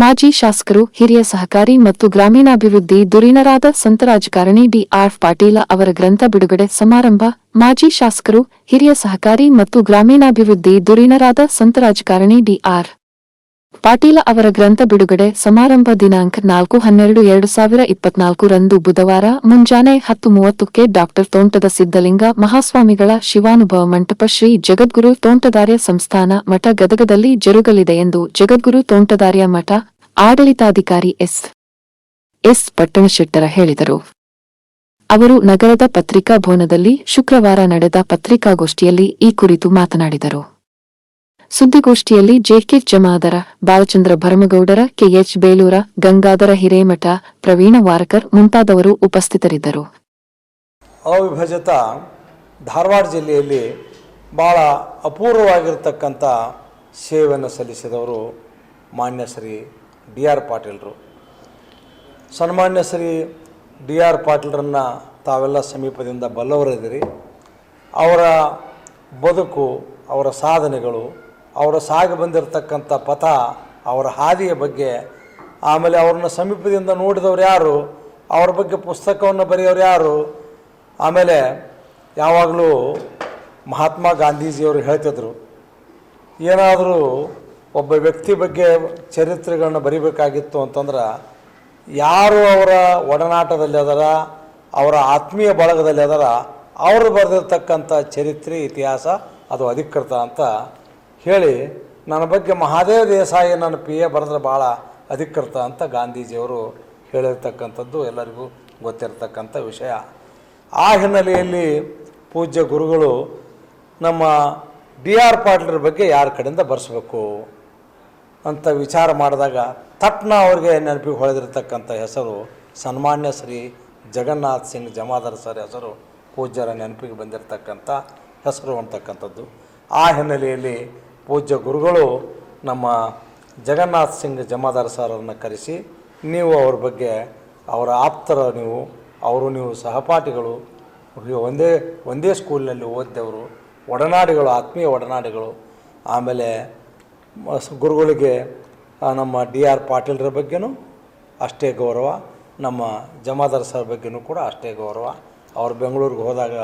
ಮಾಜಿ ಶಾಸಕರು, ಹಿರಿಯ ಸಹಕಾರಿ ಮತ್ತು ಗ್ರಾಮೀಣಾಭಿವೃದ್ಧಿ ಧುರೀಣರಾದ ಸಂತ ರಾಜಕಾರಣಿ ಡಿಆರ್ ಪಾಟೀಲ ಅವರ ಗ್ರಂಥ ಬಿಡುಗಡೆ ಸಮಾರಂಭ, ಮಾಜಿ ಶಾಸಕರು, ಹಿರಿಯ ಸಹಕಾರಿ ಮತ್ತು ಗ್ರಾಮೀಣಾಭಿವೃದ್ಧಿ ಧುರೀಣರಾದ ಸಂತ ರಾಜಕಾರಣಿ ಡಿಆರ್ ಪಾಟೀಲ ಅವರ ಗ್ರಂಥ ಬಿಡುಗಡೆ ಸಮಾರಂಭ ದಿನಾಂಕ ನಾಲ್ಕು ಹನ್ನೆರಡು ಎರಡು ಸಾವಿರ ಇಪ್ಪತ್ನಾಲ್ಕು ರಂದು ಬುಧವಾರ, ಮುಂಜಾನೆ ಹತ್ತು ಮೂವತ್ತಕ್ಕೆ ಡಾಕ್ಟರ್ ತೋಂಟದ ಸಿದ್ದಲಿಂಗ ಮಹಾಸ್ವಾಮಿಗಳ ಶಿವಾನುಭವ ಮಂಟಪ ಶ್ರೀ ಜಗದ್ಗುರು ತೋಂಟದಾರ್ಯ ಸಂಸ್ಥಾನ ಮಠ ಗದಗದಲ್ಲಿ ಜರುಗಲಿದೆ ಎಂದು ಜಗದ್ಗುರು ತೋಂಟದಾರ್ಯ ಮಠ ಆಡಳಿತಾಧಿಕಾರಿ ಎಸ್. ಎಸ್. ಪಟ್ಟಣಶೆಟ್ಟರ ಹೇಳಿದರು. ಅವರು ನಗರದ ಪತ್ರಿಕಾ ಭವನದಲ್ಲಿ ಶುಕ್ರವಾರ ನಡೆದ ಪತ್ರಿಕಾಗೋಷ್ಠಿಯಲ್ಲಿ ಈ ಕುರಿತು ಮಾತನಾಡಿದರು. ಸುದ್ದಿಗೋಷ್ಠಿಯಲ್ಲಿ J K Jamadar, Balachandra Bharamagoudar, K H Belur, Gangadhar Hiremath, Praveen Warkar ಮುಂತಾದವರು ಉಪಸ್ಥಿತರಿದ್ದರು. ಅವಿಭಜತ ಧಾರವಾಡ ಜಿಲ್ಲೆಯಲ್ಲಿ ಬಹಳ ಅಪೂರ್ವವಾಗಿರ್ತಕ್ಕಂಥ ಸೇವೆಯನ್ನು ಸಲ್ಲಿಸಿದವರು ಮಾನ್ಯ ಶ್ರೀ ಡಿ ಆರ್ ಪಾಟೀಲರು. ಸನ್ಮಾನ್ಯ ಶ್ರೀ ಡಿ ಆರ್ ಪಾಟೀಲರನ್ನು ತಾವೆಲ್ಲ ಸಮೀಪದಿಂದ ಬಲ್ಲವರಿದ್ದೀರಿ. ಅವರ ಬದುಕು, ಅವರ ಸಾಧನೆಗಳು, ಅವರ ಸಾಗಿ ಬಂದಿರತಕ್ಕಂಥ ಪಥ, ಅವರ ಹಾದಿಯ ಬಗ್ಗೆ, ಆಮೇಲೆ ಅವ್ರನ್ನ ಸಮೀಪದಿಂದ ನೋಡಿದವ್ರು ಯಾರು, ಅವ್ರ ಬಗ್ಗೆ ಪುಸ್ತಕವನ್ನು ಬರೆಯೋರು ಯಾರು, ಆಮೇಲೆ ಯಾವಾಗಲೂ ಮಹಾತ್ಮ ಗಾಂಧೀಜಿಯವರು ಹೇಳ್ತಿದ್ರು, ಏನಾದರೂ ಒಬ್ಬ ವ್ಯಕ್ತಿ ಬಗ್ಗೆ ಚರಿತ್ರೆಗಳನ್ನ ಬರಿಬೇಕಾಗಿತ್ತು ಅಂತಂದ್ರೆ ಯಾರು ಅವರ ಒಡನಾಟದಲ್ಲಿ ಅದರ, ಅವರ ಆತ್ಮೀಯ ಬಳಗದಲ್ಲಿ ಅದರ, ಅವರು ಬರೆದಿರ್ತಕ್ಕಂಥ ಚರಿತ್ರೆ, ಇತಿಹಾಸ ಅದು ಅಧಿಕೃತ ಅಂತ ಹೇಳಿ ನನ್ನ ಬಗ್ಗೆ ಮಹಾದೇವ ದೇಸಾಯಿ ನನ್ನ ಪಿ ಎ ಬರೆದ್ರೆ ಭಾಳ ಅಧಿಕೃತ ಅಂತ ಗಾಂಧೀಜಿಯವರು ಹೇಳಿರ್ತಕ್ಕಂಥದ್ದು ಎಲ್ಲರಿಗೂ ಗೊತ್ತಿರತಕ್ಕಂಥ ವಿಷಯ. ಆ ಹಿನ್ನೆಲೆಯಲ್ಲಿ ಪೂಜ್ಯ ಗುರುಗಳು ನಮ್ಮ ಡಿ ಆರ್ ಪಾಟೀಲರ ಬಗ್ಗೆ ಯಾರ ಕಡೆಯಿಂದ ಬರೆಸ್ಬೇಕು? ಅಂತ ವಿಚಾರ ಮಾಡಿದಾಗ ತಟ್ನ ಅವ್ರಿಗೆ ನೆನಪಿಗೆ ಹೊಳೆದಿರ್ತಕ್ಕಂಥ ಹೆಸರು ಸನ್ಮಾನ್ಯ ಶ್ರೀ ಜಗನ್ನಾಥ್ ಸಿಂಗ್ ಜಮಾದಾರ್ ಸರ್ ಹೆಸರು ಪೂಜ್ಯರ ನೆನಪಿಗೆ ಬಂದಿರತಕ್ಕಂಥ ಹೆಸರು ಅಂತಕ್ಕಂಥದ್ದು. ಆ ಹಿನ್ನೆಲೆಯಲ್ಲಿ ಪೂಜ್ಯ ಗುರುಗಳು ನಮ್ಮ ಜಗನ್ನಾಥ್ ಸಿಂಗ್ ಜಮಾದಾರ್ ಸರನ್ನು ಕರೆಸಿ, ನೀವು ಅವ್ರ ಬಗ್ಗೆ ಅವರ ಆಪ್ತರ ನೀವು, ಅವರು ನೀವು ಸಹಪಾಠಿಗಳು ಒಂದೇ ಒಂದೇ ಸ್ಕೂಲ್ನಲ್ಲಿ ಓದಿದವರು, ಒಡನಾಡಿಗಳು, ಆತ್ಮೀಯ ಒಡನಾಡಿಗಳು, ಆಮೇಲೆ ಗುರುಗಳಿಗೆ ನಮ್ಮ ಡಿ ಆರ್ ಪಾಟೀಲ್ರ ಬಗ್ಗೆನೂ ಅಷ್ಟೇ ಗೌರವ. ನಮ್ಮ ಜಮಾದಾರ್ ಸರ್ ಬಗ್ಗೆನೂ ಕೂಡ ಅಷ್ಟೇ ಗೌರವ. ಅವ್ರು ಬೆಂಗಳೂರಿಗೆ ಹೋದಾಗ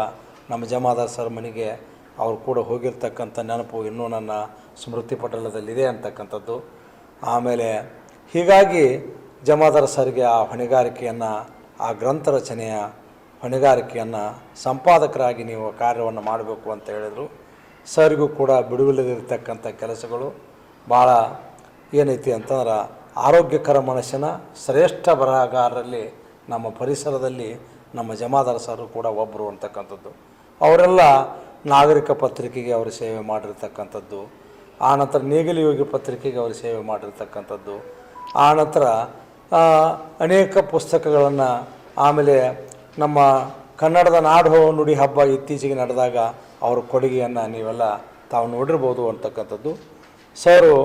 ನಮ್ಮ ಜಮಾದಾರ್ ಸರ್ ಮನೆಗೆ ಅವರು ಕೂಡ ಹೋಗಿರ್ತಕ್ಕಂಥ ನೆನಪು ಇನ್ನೂ ನನ್ನ ಸ್ಮೃತಿ ಪಟಲದಲ್ಲಿದೆ ಅಂತಕ್ಕಂಥದ್ದು. ಆಮೇಲೆ ಹೀಗಾಗಿ ಜಮಾದಾರ್ ಸರ್ಗೆ ಆ ಹೊಣೆಗಾರಿಕೆಯನ್ನು, ಆ ಗ್ರಂಥ ರಚನೆಯ ಹೊಣೆಗಾರಿಕೆಯನ್ನು ಸಂಪಾದಕರಾಗಿ ನೀವು ಕಾರ್ಯವನ್ನು ಮಾಡಬೇಕು ಅಂತ ಹೇಳಿದರು. ಸರ್ಗೂ ಕೂಡ ಬಿಡುವಿಲ್ಲದಿರ್ತಕ್ಕಂಥ ಕೆಲಸಗಳು. ಭಾಳ ಏನೈತಿ ಅಂತಂದ್ರೆ ಆರೋಗ್ಯಕರ ಮನಸ್ಸಿನ ಶ್ರೇಷ್ಠ ಬರಹಗಾರರಲ್ಲಿ, ನಮ್ಮ ಪರಿಸರದಲ್ಲಿ ನಮ್ಮ ಜಮಾದಾರ ಸರ್ ಕೂಡ ಒಬ್ಬರು ಅಂತಕ್ಕಂಥದ್ದು. ಅವರೆಲ್ಲ ನಾಗರಿಕ ಪತ್ರಿಕೆಗೆ ಅವರು ಸೇವೆ ಮಾಡಿರ್ತಕ್ಕಂಥದ್ದು. ಆನಂತರ ನೇಗಿಲು ಯೋಗಿ ಪತ್ರಿಕೆಗೆ ಅವರು ಸೇವೆ ಮಾಡಿರ್ತಕ್ಕಂಥದ್ದು. ಆನಂತರ ಅನೇಕ ಪುಸ್ತಕಗಳನ್ನು ಆಮೇಲೆ ನಮ್ಮ ಕನ್ನಡದ ನಾಡು ನುಡಿ ಹಬ್ಬ ಇತ್ತೀಚೆಗೆ ನಡೆದಾಗ ಅವರ ಕೊಡುಗೆಯನ್ನು ನೀವೆಲ್ಲ ತಾವು ನೋಡಿರ್ಬೋದು ಅಂತಕ್ಕಂಥದ್ದು. ಸರು,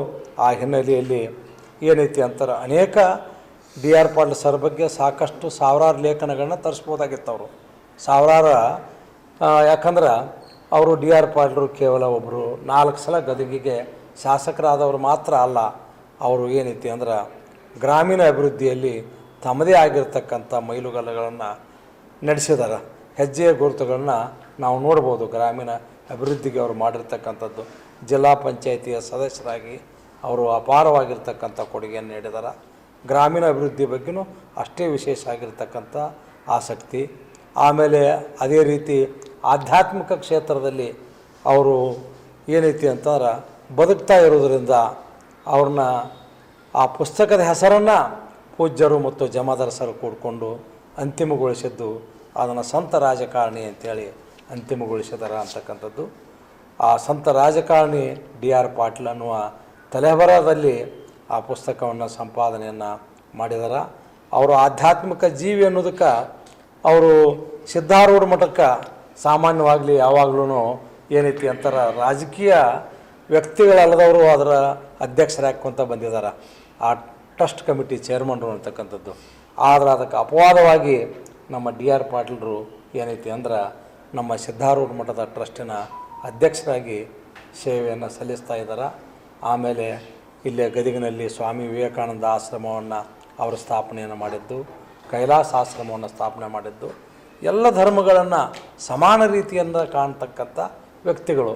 ಆ ಹಿನ್ನೆಲೆಯಲ್ಲಿ ಏನೈತಿ ಅಂತಾರೆ, ಅನೇಕ ಡಿ ಆರ್ ಪಾಟೀಲ್ ಸರ್ ಬಗ್ಗೆ ಸಾಕಷ್ಟು ಸಾವಿರಾರು ಲೇಖನಗಳನ್ನ ತರಿಸ್ಬೋದಾಗಿತ್ತು ಅವರು ಸಾವಿರಾರು ಯಾಕಂದ್ರೆ ಅವರು ಡಿ ಆರ್ ಪಾಟೀಲರು ಕೇವಲ ಒಬ್ಬರು ನಾಲ್ಕು ಸಲ ಗದಗಿಗೆ ಶಾಸಕರಾದವರು ಮಾತ್ರ ಅಲ್ಲ, ಅವರು ಏನೈತಿ ಅಂದ್ರೆ ಗ್ರಾಮೀಣ ಅಭಿವೃದ್ಧಿಯಲ್ಲಿ ತಮ್ಮದೇ ಆಗಿರ್ತಕ್ಕಂಥ ಮೈಲುಗಲ್ಲುಗಳನ್ನು ನಡೆಸಿದಾರೆ. ಹೆಜ್ಜೆಯ ಗುರುತುಗಳನ್ನ ನಾವು ನೋಡ್ಬೋದು, ಗ್ರಾಮೀಣ ಅಭಿವೃದ್ಧಿಗೆ ಅವರು ಮಾಡಿರ್ತಕ್ಕಂಥದ್ದು. ಜಿಲ್ಲಾ ಪಂಚಾಯಿತಿಯ ಸದಸ್ಯರಾಗಿ ಅವರು ಅಪಾರವಾಗಿರ್ತಕ್ಕಂಥ ಕೊಡುಗೆಯನ್ನು ನೀಡಿದ್ದಾರೆ ಗ್ರಾಮೀಣ ಅಭಿವೃದ್ಧಿ ಬಗ್ಗೆಯೂ ಅಷ್ಟೇ ವಿಶೇಷ ಆಗಿರ್ತಕ್ಕಂಥ ಆಸಕ್ತಿ. ಆಮೇಲೆ ಅದೇ ರೀತಿ ಆಧ್ಯಾತ್ಮಿಕ ಕ್ಷೇತ್ರದಲ್ಲಿ ಅವರು ಏನೈತಿ ಅಂತಂದ್ರೆ ಬದುಕ್ತಾ ಇರೋದರಿಂದ ಅವ್ರನ್ನ ಆ ಪುಸ್ತಕದ ಹೆಸರನ್ನು ಪೂಜ್ಯರು ಮತ್ತು ಜಮಾದಾರಸರು ಕೂಡಿಕೊಂಡು ಅಂತಿಮಗೊಳಿಸಿದ್ದು, ಅದನ್ನು ಸಂತ ರಾಜಕಾರಣಿ ಅಂತೇಳಿ ಅಂತಿಮಗೊಳಿಸಿದಾರ ಅಂತಕ್ಕಂಥದ್ದು. ಆ ಸಂತ ರಾಜಕಾರಣಿ ಡಿ ಆರ್ ಪಾಟೀಲ್ ಅನ್ನುವ ತಲೆಬರಾದಲ್ಲಿ ಆ ಪುಸ್ತಕವನ್ನು ಸಂಪಾದನೆಯನ್ನು ಮಾಡಿದಾರ. ಅವರು ಆಧ್ಯಾತ್ಮಿಕ ಜೀವಿ ಅನ್ನೋದಕ್ಕೆ ಅವರು ಸಿದ್ಧಾರೂಢ ಮಠಕ್ಕೆ ಸಾಮಾನ್ಯವಾಗಲಿ ಯಾವಾಗಲೂ ಏನೈತಿ ಅಂತಾರ, ರಾಜಕೀಯ ವ್ಯಕ್ತಿಗಳಲ್ಲದವರು ಅದರ ಅಧ್ಯಕ್ಷರಾಗ್ಕೊಂತ ಬಂದಿದ್ದಾರೆ ಆ ಟ್ರಸ್ಟ್ ಕಮಿಟಿ ಚೇರ್ಮನ್ರು ಅಂತಕ್ಕಂಥದ್ದು. ಆದರೆ ಅದಕ್ಕೆ ಅಪವಾದವಾಗಿ ನಮ್ಮ ಡಿ ಆರ್ ಪಾಟೀಲರು ಏನೈತಿ ಅಂದ್ರೆ ನಮ್ಮ ಸಿದ್ಧಾರೂಢ ಮಠದ ಟ್ರಸ್ಟಿನ ಅಧ್ಯಕ್ಷರಾಗಿ ಸೇವೆಯನ್ನು ಸಲ್ಲಿಸ್ತಾ ಇದ್ದಾರೆ. ಆಮೇಲೆ ಇಲ್ಲೇ ಗದಗಿನಲ್ಲಿ ಸ್ವಾಮಿ ವಿವೇಕಾನಂದ ಆಶ್ರಮವನ್ನು ಅವರು ಸ್ಥಾಪನೆಯನ್ನು ಮಾಡಿದ್ದು, ಕೈಲಾಸ ಆಶ್ರಮವನ್ನು ಸ್ಥಾಪನೆ ಮಾಡಿದ್ದು. ಎಲ್ಲ ಧರ್ಮಗಳನ್ನು ಸಮಾನ ರೀತಿಯಿಂದ ಕಾಣ್ತಕ್ಕಂಥ ವ್ಯಕ್ತಿಗಳು.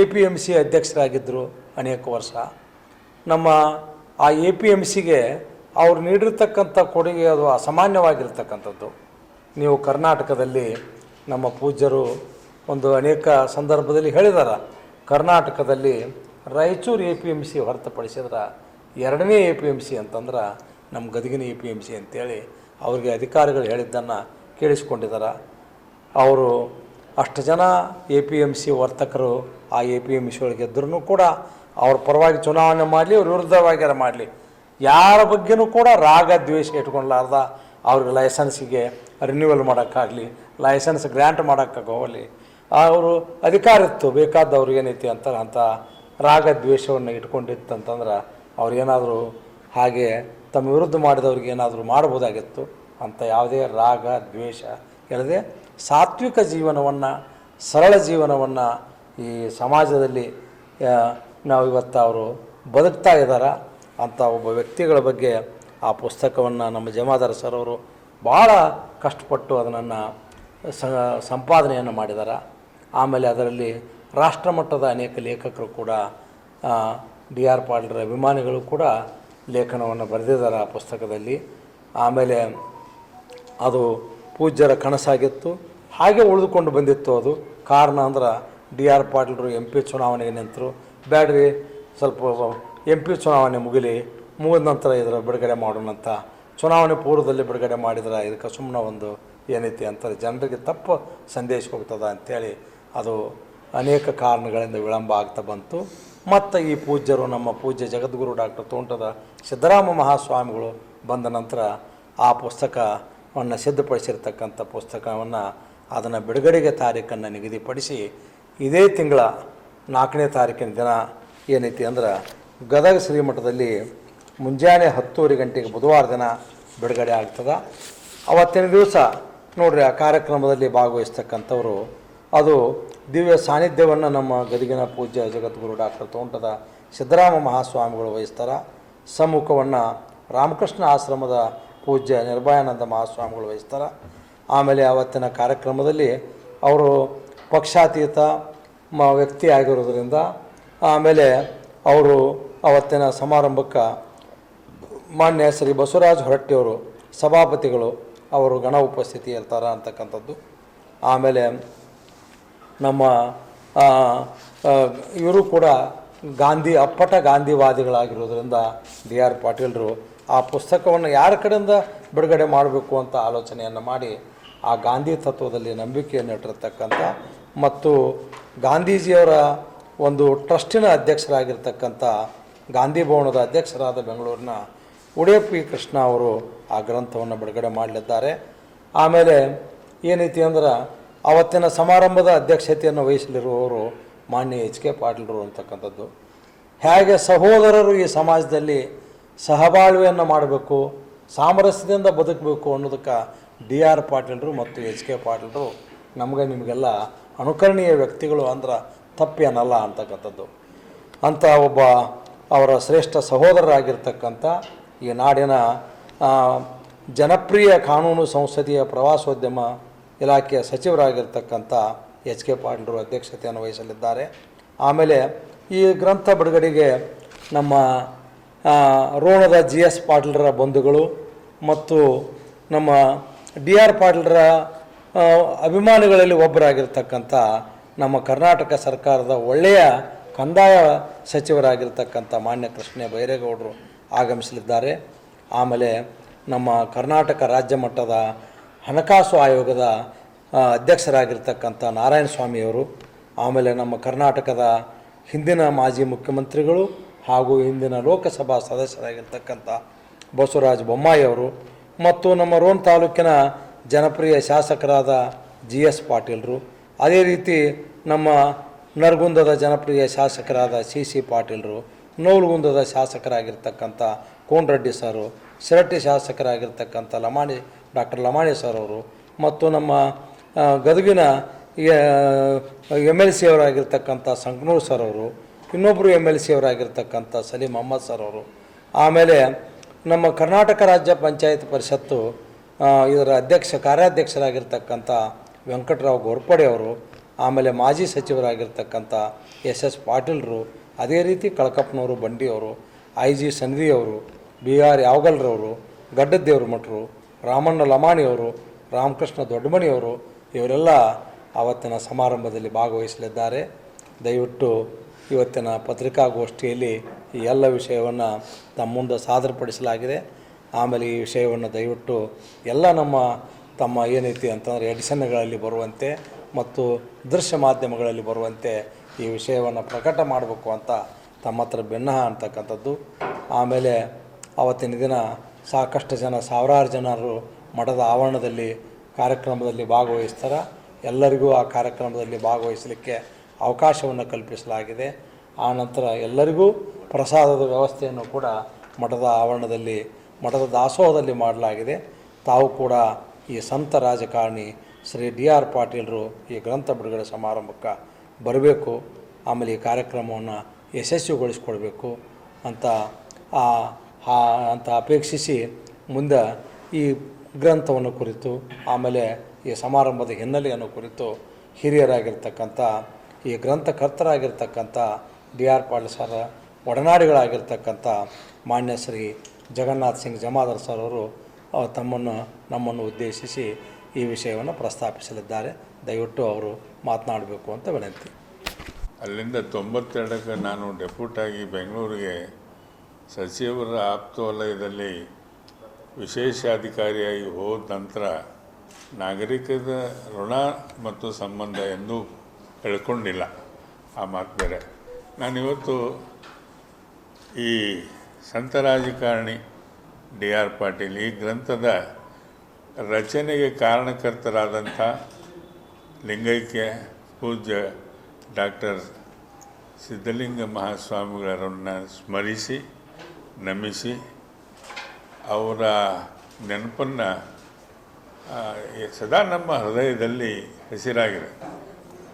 ಎ ಪಿ ಎಂ ಸಿ ಅಧ್ಯಕ್ಷರಾಗಿದ್ದರು ಅನೇಕ ವರ್ಷ. ನಮ್ಮ ಆ ಎ ಪಿ ಎಂ ಸಿಗೆ ಅವ್ರು ನೀಡಿರ್ತಕ್ಕಂಥ ಕೊಡುಗೆ ಅದು ಅಸಾಮಾನ್ಯವಾಗಿರ್ತಕ್ಕಂಥದ್ದು. ನೀವು ಕರ್ನಾಟಕದಲ್ಲಿ ನಮ್ಮ ಪೂಜ್ಯರು ಒಂದು ಅನೇಕ ಸಂದರ್ಭದಲ್ಲಿ ಹೇಳಿದಾರ, ಕರ್ನಾಟಕದಲ್ಲಿ Raichur A P M C ಹೊರತುಪಡಿಸಿದ್ರೆ ಎರಡನೇ ಎ ಪಿ ಎಂ ಸಿ ಅಂತಂದ್ರೆ ನಮ್ಮ ಗದಗಿನ ಎ ಪಿ ಎಂ ಸಿ ಅಂತೇಳಿ ಅವ್ರಿಗೆ ಅಧಿಕಾರಿಗಳು ಹೇಳಿದ್ದನ್ನು ಕೇಳಿಸ್ಕೊಂಡಿದ್ದಾರೆ ಅವರು ಅಷ್ಟು ಜನ ಎ ಪಿ ಎಂ ಸಿ ವರ್ತಕರು ಆ ಎ ಪಿ ಎಂ ಸಿ ಒಳಗೆ ಇದ್ರೂ ಕೂಡ ಅವ್ರ ಪರವಾಗಿ ಚುನಾವಣೆ ಮಾಡಲಿ, ಅವ್ರ ವಿರುದ್ಧವಾಗಿರ ಮಾಡಲಿ. ಯಾರ ಬಗ್ಗೆನೂ ಕೂಡ ರಾಗ ದ್ವೇಷ ಇಟ್ಕೊಳ್ಲಾರ್ದ, ಅವ್ರಿಗೆ ಲೈಸೆನ್ಸಿಗೆ ರಿನ್ಯೂವಲ್ ಮಾಡೋಕ್ಕಾಗಲಿ, ಲೈಸೆನ್ಸ್ ಗ್ರ್ಯಾಂಟ್ ಮಾಡೋಕ್ಕಾಗಲಿ ಅವರು ಅಧಿಕಾರ ಇತ್ತು ಬೇಕಾದವ್ರು ಏನೈತಿ ಅಂತ ಅಂತ ರಾಗ ದ್ವೇಷವನ್ನು ಇಟ್ಕೊಂಡಿತ್ತಂತಂದ್ರೆ ಅವ್ರು ಏನಾದರೂ ಹಾಗೆ ತಮ್ಮ ವಿರುದ್ಧ ಮಾಡಿದವ್ರಿಗೆ ಏನಾದರೂ ಮಾಡ್ಬೋದಾಗಿತ್ತು ಅಂತ ಯಾವುದೇ ರಾಗ, ದ್ವೇಷ ಇಲ್ಲದೆ ಸಾತ್ವಿಕ ಜೀವನವನ್ನು, ಸರಳ ಜೀವನವನ್ನು ಈ ಸಮಾಜದಲ್ಲಿ ನಾವು ಇವತ್ತು ಅವರು ಬದುಕ್ತಾ ಇದ್ದಾರೆ ಅಂತ ಒಬ್ಬ ವ್ಯಕ್ತಿಗಳ ಬಗ್ಗೆ ಆ ಪುಸ್ತಕವನ್ನು ನಮ್ಮ ಜಮಾದಾರ ಸರ್ ಅವರು ಭಾಳ ಕಷ್ಟಪಟ್ಟು ಅದನ್ನು ಸಂಪಾದನೆಯನ್ನು ಮಾಡಿದ್ದಾರೆ ಆಮೇಲೆ ಅದರಲ್ಲಿ ರಾಷ್ಟ್ರಮಟ್ಟದ ಅನೇಕ ಲೇಖಕರು ಕೂಡ ಡಿ ಆರ್ ಪಾಲ್ರ ಅಭಿಮಾನಿಗಳು ಕೂಡ ಲೇಖನವನ್ನು ಬರೆದಿದ್ದಾರೆ ಆ ಪುಸ್ತಕದಲ್ಲಿ. ಆಮೇಲೆ ಅದು ಪೂಜ್ಯರ ಕನಸಾಗಿತ್ತು. ಹಾಗೆ ಉಳಿದುಕೊಂಡು ಬಂದಿತ್ತು ಅದು. ಕಾರಣ ಅಂದ್ರೆ ಡಿ ಆರ್ ಪಾಟೀಲ್ರು ಎಂ ಪಿ ಚುನಾವಣೆಗೆ ನಿಂತರು. ಬ್ಯಾಡ್ರಿ, ಸ್ವಲ್ಪ ಎಂ ಪಿ ಚುನಾವಣೆ ಮುಗಿಲಿ, ಮುಗಿದ ನಂತರ ಇದರ ಬಿಡುಗಡೆ ಮಾಡೋಣಂತ ಚುನಾವಣೆ ಪೂರ್ವದಲ್ಲಿ ಬಿಡುಗಡೆ ಮಾಡಿದ್ರೆ ಇದಕ್ಕೆ ಸುಮ್ಮನೆ ಒಂದು ಏನೈತಿ ಅಂತಾರೆ ಜನರಿಗೆ ತಪ್ಪು ಸಂದೇಶ ಹೋಗ್ತದ ಅಂಥೇಳಿ ಅದು ಅನೇಕ ಕಾರಣಗಳಿಂದ ವಿಳಂಬ ಆಗ್ತಾ ಬಂತು. ಮತ್ತು ಈ ಪೂಜ್ಯರು, ನಮ್ಮ ಪೂಜ್ಯ ಜಗದ್ಗುರು ಡಾಕ್ಟರ್ ತೋಂಟದ ಸಿದ್ದರಾಮ ಮಹಾಸ್ವಾಮಿಗಳು ಬಂದ ನಂತರ ಆ ಪುಸ್ತಕವನ್ನು ಸಿದ್ಧಪಡಿಸಿರ್ತಕ್ಕಂಥ ಪುಸ್ತಕವನ್ನು ಅದನ್ನು ಬಿಡುಗಡೆಗೆ ತಾರೀಖನ್ನು ನಿಗದಿಪಡಿಸಿ ಇದೇ ತಿಂಗಳ ನಾಲ್ಕನೇ ತಾರೀಕಿನ ದಿನ ಏನೈತಿ ಅಂದ್ರೆ ಗದಗ ಶ್ರೀಮಠದಲ್ಲಿ ಮುಂಜಾನೆ ಹತ್ತೂವರೆ ಗಂಟೆಗೆ ಬುಧವಾರ ದಿನ ಬಿಡುಗಡೆ ಆಗ್ತದೆ. ಅವತ್ತಿನ ದಿವಸ ನೋಡ್ರಿ ಆ ಕಾರ್ಯಕ್ರಮದಲ್ಲಿ ಭಾಗವಹಿಸ್ತಕ್ಕಂಥವ್ರು ಅದು ದಿವ್ಯ ಸಾನ್ನಿಧ್ಯವನ್ನು ನಮ್ಮ ಗದಗಿನ ಪೂಜ್ಯ ಜಗದ್ಗುರು ಡಾಕ್ಟರ್ ತೋಂಟದ ಸಿದ್ದರಾಮ ಮಹಾಸ್ವಾಮಿಗಳು ವಹಿಸ್ತಾರೆ. ಸಮ್ಮುಖವನ್ನು ರಾಮಕೃಷ್ಣ ಆಶ್ರಮದ ಪೂಜ್ಯ ನಿರ್ಭಯಾನಂದ ಮಹಾಸ್ವಾಮಿಗಳು ವಹಿಸ್ತಾರೆ. ಆಮೇಲೆ ಅವತ್ತಿನ ಕಾರ್ಯಕ್ರಮದಲ್ಲಿ ಅವರು ಪಕ್ಷಾತೀತ ಮ ವ್ಯಕ್ತಿ ಆಗಿರೋದ್ರಿಂದ ಆಮೇಲೆ ಅವರು ಅವತ್ತಿನ ಸಮಾರಂಭಕ್ಕೆ ಮಾನ್ಯ ಶ್ರೀ ಬಸವರಾಜ ಹೊರಟ್ಟಿಯವರು ಸಭಾಪತಿಗಳು ಅವರು ಗಣ ಉಪಸ್ಥಿತಿ ಇರ್ತಾರೆ ಅಂತಕ್ಕಂಥದ್ದು. ಆಮೇಲೆ ನಮ್ಮ ಇವರು ಕೂಡ ಗಾಂಧಿ, ಅಪ್ಪಟ ಗಾಂಧಿವಾದಿಗಳಾಗಿರೋದ್ರಿಂದ ಡಿ ಆರ್ ಪಾಟೀಲರು ಆ ಪುಸ್ತಕವನ್ನು ಯಾರ ಕಡೆಯಿಂದ ಬಿಡುಗಡೆ ಮಾಡಬೇಕು ಅಂತ ಆಲೋಚನೆಯನ್ನು ಮಾಡಿ ಆ ಗಾಂಧಿ ತತ್ವದಲ್ಲಿ ನಂಬಿಕೆಯನ್ನು ಇಟ್ಟಿರ್ತಕ್ಕಂಥ ಮತ್ತು ಗಾಂಧೀಜಿಯವರ ಒಂದು ಟ್ರಸ್ಟಿನ ಅಧ್ಯಕ್ಷರಾಗಿರ್ತಕ್ಕಂಥ ಗಾಂಧಿ ಭವನದ ಅಧ್ಯಕ್ಷರಾದ ಬೆಂಗಳೂರಿನ ಉಡೇಪಿ ಕೃಷ್ಣ ಅವರು ಆ ಗ್ರಂಥವನ್ನು ಬಿಡುಗಡೆ ಮಾಡಲಿದ್ದಾರೆ. ಆಮೇಲೆ ಏನೈತಿ ಅಂದ್ರೆ ಅವತ್ತಿನ ಸಮಾರಂಭದ ಅಧ್ಯಕ್ಷತೆಯನ್ನು ವಹಿಸಲಿರುವವರು ಮಾನ್ಯ ಎಚ್ ಕೆ ಪಾಟೀಲರು ಅಂತಕ್ಕಂಥದ್ದು. ಹೇಗೆ ಸಹೋದರರು ಈ ಸಮಾಜದಲ್ಲಿ ಸಹಬಾಳ್ವೆಯನ್ನು ಮಾಡಬೇಕು, ಸಾಮರಸ್ಯದಿಂದ ಬದುಕಬೇಕು ಅನ್ನೋದಕ್ಕೆ ಡಿ ಆರ್ ಪಾಟೀಲರು ಮತ್ತು ಎಚ್ ಕೆ ಪಾಟೀಲರು ನಮಗೆ ನಿಮಗೆಲ್ಲ ಅನುಕರಣೀಯ ವ್ಯಕ್ತಿಗಳು ಅಂದ್ರೆ ತಪ್ಪೇನಲ್ಲ ಅಂತಕ್ಕಂಥದ್ದು. ಅಂತ ಒಬ್ಬ ಅವರ ಶ್ರೇಷ್ಠ ಸಹೋದರರಾಗಿರ್ತಕ್ಕಂಥ ಈ ನಾಡಿನ ಜನಪ್ರಿಯ ಕಾನೂನು ಸಂಸದೀಯ ಪ್ರವಾಸೋದ್ಯಮ ಇಲಾಖೆಯ ಸಚಿವರಾಗಿರ್ತಕ್ಕಂಥ ಎಚ್ ಕೆ ಪಾಟೀಲರು ಅಧ್ಯಕ್ಷತೆಯನ್ನು ವಹಿಸಲಿದ್ದಾರೆ. ಆಮೇಲೆ ಈ ಗ್ರಂಥ ಬಿಡುಗಡೆಗೆ ನಮ್ಮ ರೋಣದ ಜಿ ಎಸ್ ಪಾಟೀಲರ ಬಂಧುಗಳು ಮತ್ತು ನಮ್ಮ ಡಿ ಆರ್ ಪಾಟೀಲರ ಅಭಿಮಾನಿಗಳಲ್ಲಿ ಒಬ್ಬರಾಗಿರ್ತಕ್ಕಂಥ ನಮ್ಮ ಕರ್ನಾಟಕ ಸರ್ಕಾರದ ಒಳ್ಳೆಯ ಕಂದಾಯ ಸಚಿವರಾಗಿರ್ತಕ್ಕಂಥ ಮಾನ್ಯ ಕೃಷ್ಣ ಬೈರೇಗೌಡರು ಆಗಮಿಸಲಿದ್ದಾರೆ. ಆಮೇಲೆ ನಮ್ಮ ಕರ್ನಾಟಕ ರಾಜ್ಯ ಮಟ್ಟದ ಹಣಕಾಸು ಆಯೋಗದ ಅಧ್ಯಕ್ಷರಾಗಿರ್ತಕ್ಕಂಥ ನಾರಾಯಣ ಸ್ವಾಮಿಯವರು ಆಮೇಲೆ ನಮ್ಮ ಕರ್ನಾಟಕದ ಹಿಂದಿನ ಮಾಜಿ ಮುಖ್ಯಮಂತ್ರಿಗಳು ಹಾಗೂ ಹಿಂದಿನ ಲೋಕಸಭಾ ಸದಸ್ಯರಾಗಿರ್ತಕ್ಕಂಥ ಬಸವರಾಜ ಬೊಮ್ಮಾಯಿಯವರು ಮತ್ತು ನಮ್ಮ ರೋಣ ತಾಲೂಕಿನ ಜನಪ್ರಿಯ ಶಾಸಕರಾದ ಜಿ ಎಸ್ ಪಾಟೀಲರು, ಅದೇ ರೀತಿ ನಮ್ಮ ನರಗುಂದದ ಜನಪ್ರಿಯ ಶಾಸಕರಾದ ಸಿ ಸಿ ಪಾಟೀಲರು, ನೋಲ್ಗುಂದದ ಶಾಸಕರಾಗಿರ್ತಕ್ಕಂಥ ಕೋನರೆಡ್ಡಿ ಸರು, ಶಿರಟ್ಟಿ ಶಾಸಕರಾಗಿರ್ತಕ್ಕಂಥ ಲಮಾಣಿ ಡಾಕ್ಟರ್ ಲಮಾಣಿ ಸರ್ ಅವರು ಮತ್ತು ನಮ್ಮ ಗದಗಿನ ಎಂ ಎಲ್ ಸಿ ಅವರಾಗಿರ್ತಕ್ಕಂಥ ಸಂಕನೂರು ಸರ್ ಅವರು ಇನ್ನೊಬ್ಬರು ಎಂ ಎಲ್ ಸಿ ಅವರಾಗಿರ್ತಕ್ಕಂಥ ಸಲೀಂ ಅಹಮ್ಮದ್ ಸರ್ ಅವರು. ಆಮೇಲೆ ನಮ್ಮ ಕರ್ನಾಟಕ ರಾಜ್ಯ ಪಂಚಾಯತ್ ಪರಿಷತ್ತು ಇದರ ಅಧ್ಯಕ್ಷ, ಕಾರ್ಯಾಧ್ಯಕ್ಷರಾಗಿರ್ತಕ್ಕಂಥ ವೆಂಕಟರಾವ್ ಗೋರ್ಪಡೆ ಅವರು, ಆಮೇಲೆ ಮಾಜಿ ಸಚಿವರಾಗಿರ್ತಕ್ಕಂಥ ಎಸ್ ಎಸ್ ಪಾಟೀಲ್ರು ಅದೇ ರೀತಿ ಕಳಕಪ್ಪನವರು ಬಂಡಿಯವರು ಐ ಜಿ ಸನ್ವಿ ಅವರು, ಬಿ ಆರ್ ಯಾವಗಲ್ರವರು ಗಡ್ಡದ್ದೇವ್ರ ಮಠರು ರಾಮಣ್ಣ ಲಮಾಣಿಯವರು, ರಾಮಕೃಷ್ಣ ದೊಡ್ಡಮಣಿಯವರು ಇವರೆಲ್ಲ ಆವತ್ತಿನ ಸಮಾರಂಭದಲ್ಲಿ ಭಾಗವಹಿಸಲಿದ್ದಾರೆ. ದಯವಿಟ್ಟು ಇವತ್ತಿನ ಪತ್ರಿಕಾಗೋಷ್ಠಿಯಲ್ಲಿ ಈ ಎಲ್ಲ ವಿಷಯವನ್ನು ತಮ್ಮ ಮುಂದೆ ಸಾದರಪಡಿಸಲಾಗಿದೆ. ಆಮೇಲೆ ಈ ವಿಷಯವನ್ನು ದಯವಿಟ್ಟು ಎಲ್ಲ ನಮ್ಮ, ತಮ್ಮ ಏನೈತಿ ಅಂತಂದರೆ ಎಡಿಷನ್ಗಳಲ್ಲಿ ಬರುವಂತೆ ಮತ್ತು ದೃಶ್ಯ ಮಾಧ್ಯಮಗಳಲ್ಲಿ ಬರುವಂತೆ ಈ ವಿಷಯವನ್ನು ಪ್ರಕಟ ಮಾಡಬೇಕು ಅಂತ ತಮ್ಮ ಹತ್ರ ಅಂತಕ್ಕಂಥದ್ದು. ಆಮೇಲೆ ಆವತ್ತಿನ ದಿನ ಸಾಕಷ್ಟು ಜನ, ಸಾವಿರಾರು ಜನರು ಮಠದ ಆವರಣದಲ್ಲಿ ಕಾರ್ಯಕ್ರಮದಲ್ಲಿ ಭಾಗವಹಿಸ್ತಾರೆ. ಎಲ್ಲರಿಗೂ ಆ ಕಾರ್ಯಕ್ರಮದಲ್ಲಿ ಭಾಗವಹಿಸಲಿಕ್ಕೆ ಅವಕಾಶವನ್ನು ಕಲ್ಪಿಸಲಾಗಿದೆ. ಆ ನಂತರ ಎಲ್ಲರಿಗೂ ಪ್ರಸಾದದ ವ್ಯವಸ್ಥೆಯನ್ನು ಕೂಡ ಮಠದ ಆವರಣದಲ್ಲಿ, ಮಠದ ದಾಸೋಹದಲ್ಲಿ ಮಾಡಲಾಗಿದೆ. ತಾವು ಕೂಡ ಈ ಸಂತ ರಾಜಕಾರಣಿ ಶ್ರೀ ಡಿ ಆರ್ ಪಾಟೀಲರು ಈ ಗ್ರಂಥ ಬಿಡುಗಡೆ ಸಮಾರಂಭಕ್ಕೆ ಬರಬೇಕು. ಆಮೇಲೆ ಈ ಕಾರ್ಯಕ್ರಮವನ್ನು ಯಶಸ್ವಿಗೊಳಿಸ್ಕೊಳ್ಬೇಕು ಅಂತ ಆ ಅಂತ ಅಪೇಕ್ಷಿಸಿ ಮುಂದೆ ಈ ಗ್ರಂಥವನ್ನು ಕುರಿತು, ಆಮೇಲೆ ಈ ಸಮಾರಂಭದ ಹಿನ್ನೆಲೆಯನ್ನು ಕುರಿತು ಹಿರಿಯರಾಗಿರ್ತಕ್ಕಂಥ, ಈ ಗ್ರಂಥಕರ್ತರಾಗಿರ್ತಕ್ಕಂಥ ಡಿ ಆರ್ ಪಾಟೀಲ್ ಸರ್, ಒಡನಾಡಿಗಳಾಗಿರ್ತಕ್ಕಂಥ ಮಾನ್ಯ ಶ್ರೀ ಜಗನ್ನಾಥ್ ಸಿಂಗ್ ಜಮಾದರ್ ಸರ್ ಅವರು ತಮ್ಮನ್ನು, ನಮ್ಮನ್ನು ಉದ್ದೇಶಿಸಿ ಈ ವಿಷಯವನ್ನು ಪ್ರಸ್ತಾಪಿಸಲಿದ್ದಾರೆ. ದಯವಿಟ್ಟು ಅವರು ಮಾತನಾಡಬೇಕು ಅಂತ ವಿನಂತಿ. ಅಲ್ಲಿಂದ ತೊಂಬತ್ತೆರಡಕ್ಕೆ ನಾನು ಡೆಪ್ಯೂಟಾಗಿ ಬೆಂಗಳೂರಿಗೆ ಸಚಿವರ ಆಪ್ತವಲಯದಲ್ಲಿ ವಿಶೇಷಾಧಿಕಾರಿಯಾಗಿ ಹೋದ ನಂತರ ನಾಗರಿಕದ ಋಣ ಮತ್ತು ಸಂಬಂಧ ಎಂದೂ ಹೇಳ್ಕೊಂಡಿಲ್ಲ ಆ ಮಾತು ಬೇರೆ. ನಾನಿವತ್ತು ಈ ಸಂತ ರಾಜಕಾರಣಿ ಡಿ ಆರ್ ಪಾಟೀಲ್ ಈ ಗ್ರಂಥದ ರಚನೆಗೆ ಕಾರಣಕರ್ತರಾದಂಥ ಲಿಂಗೈಕ್ಯ ಪೂಜ್ಯ ಡಾಕ್ಟರ್ ಸಿದ್ಧಲಿಂಗ ಮಹಾಸ್ವಾಮಿಗಳರನ್ನು ಸ್ಮರಿಸಿ ನಮಿಸಿ ಅವರ ನೆನಪನ್ನು ಸದಾ ನಮ್ಮ ಹೃದಯದಲ್ಲಿ ಹೆಸರಾಗಿದೆ.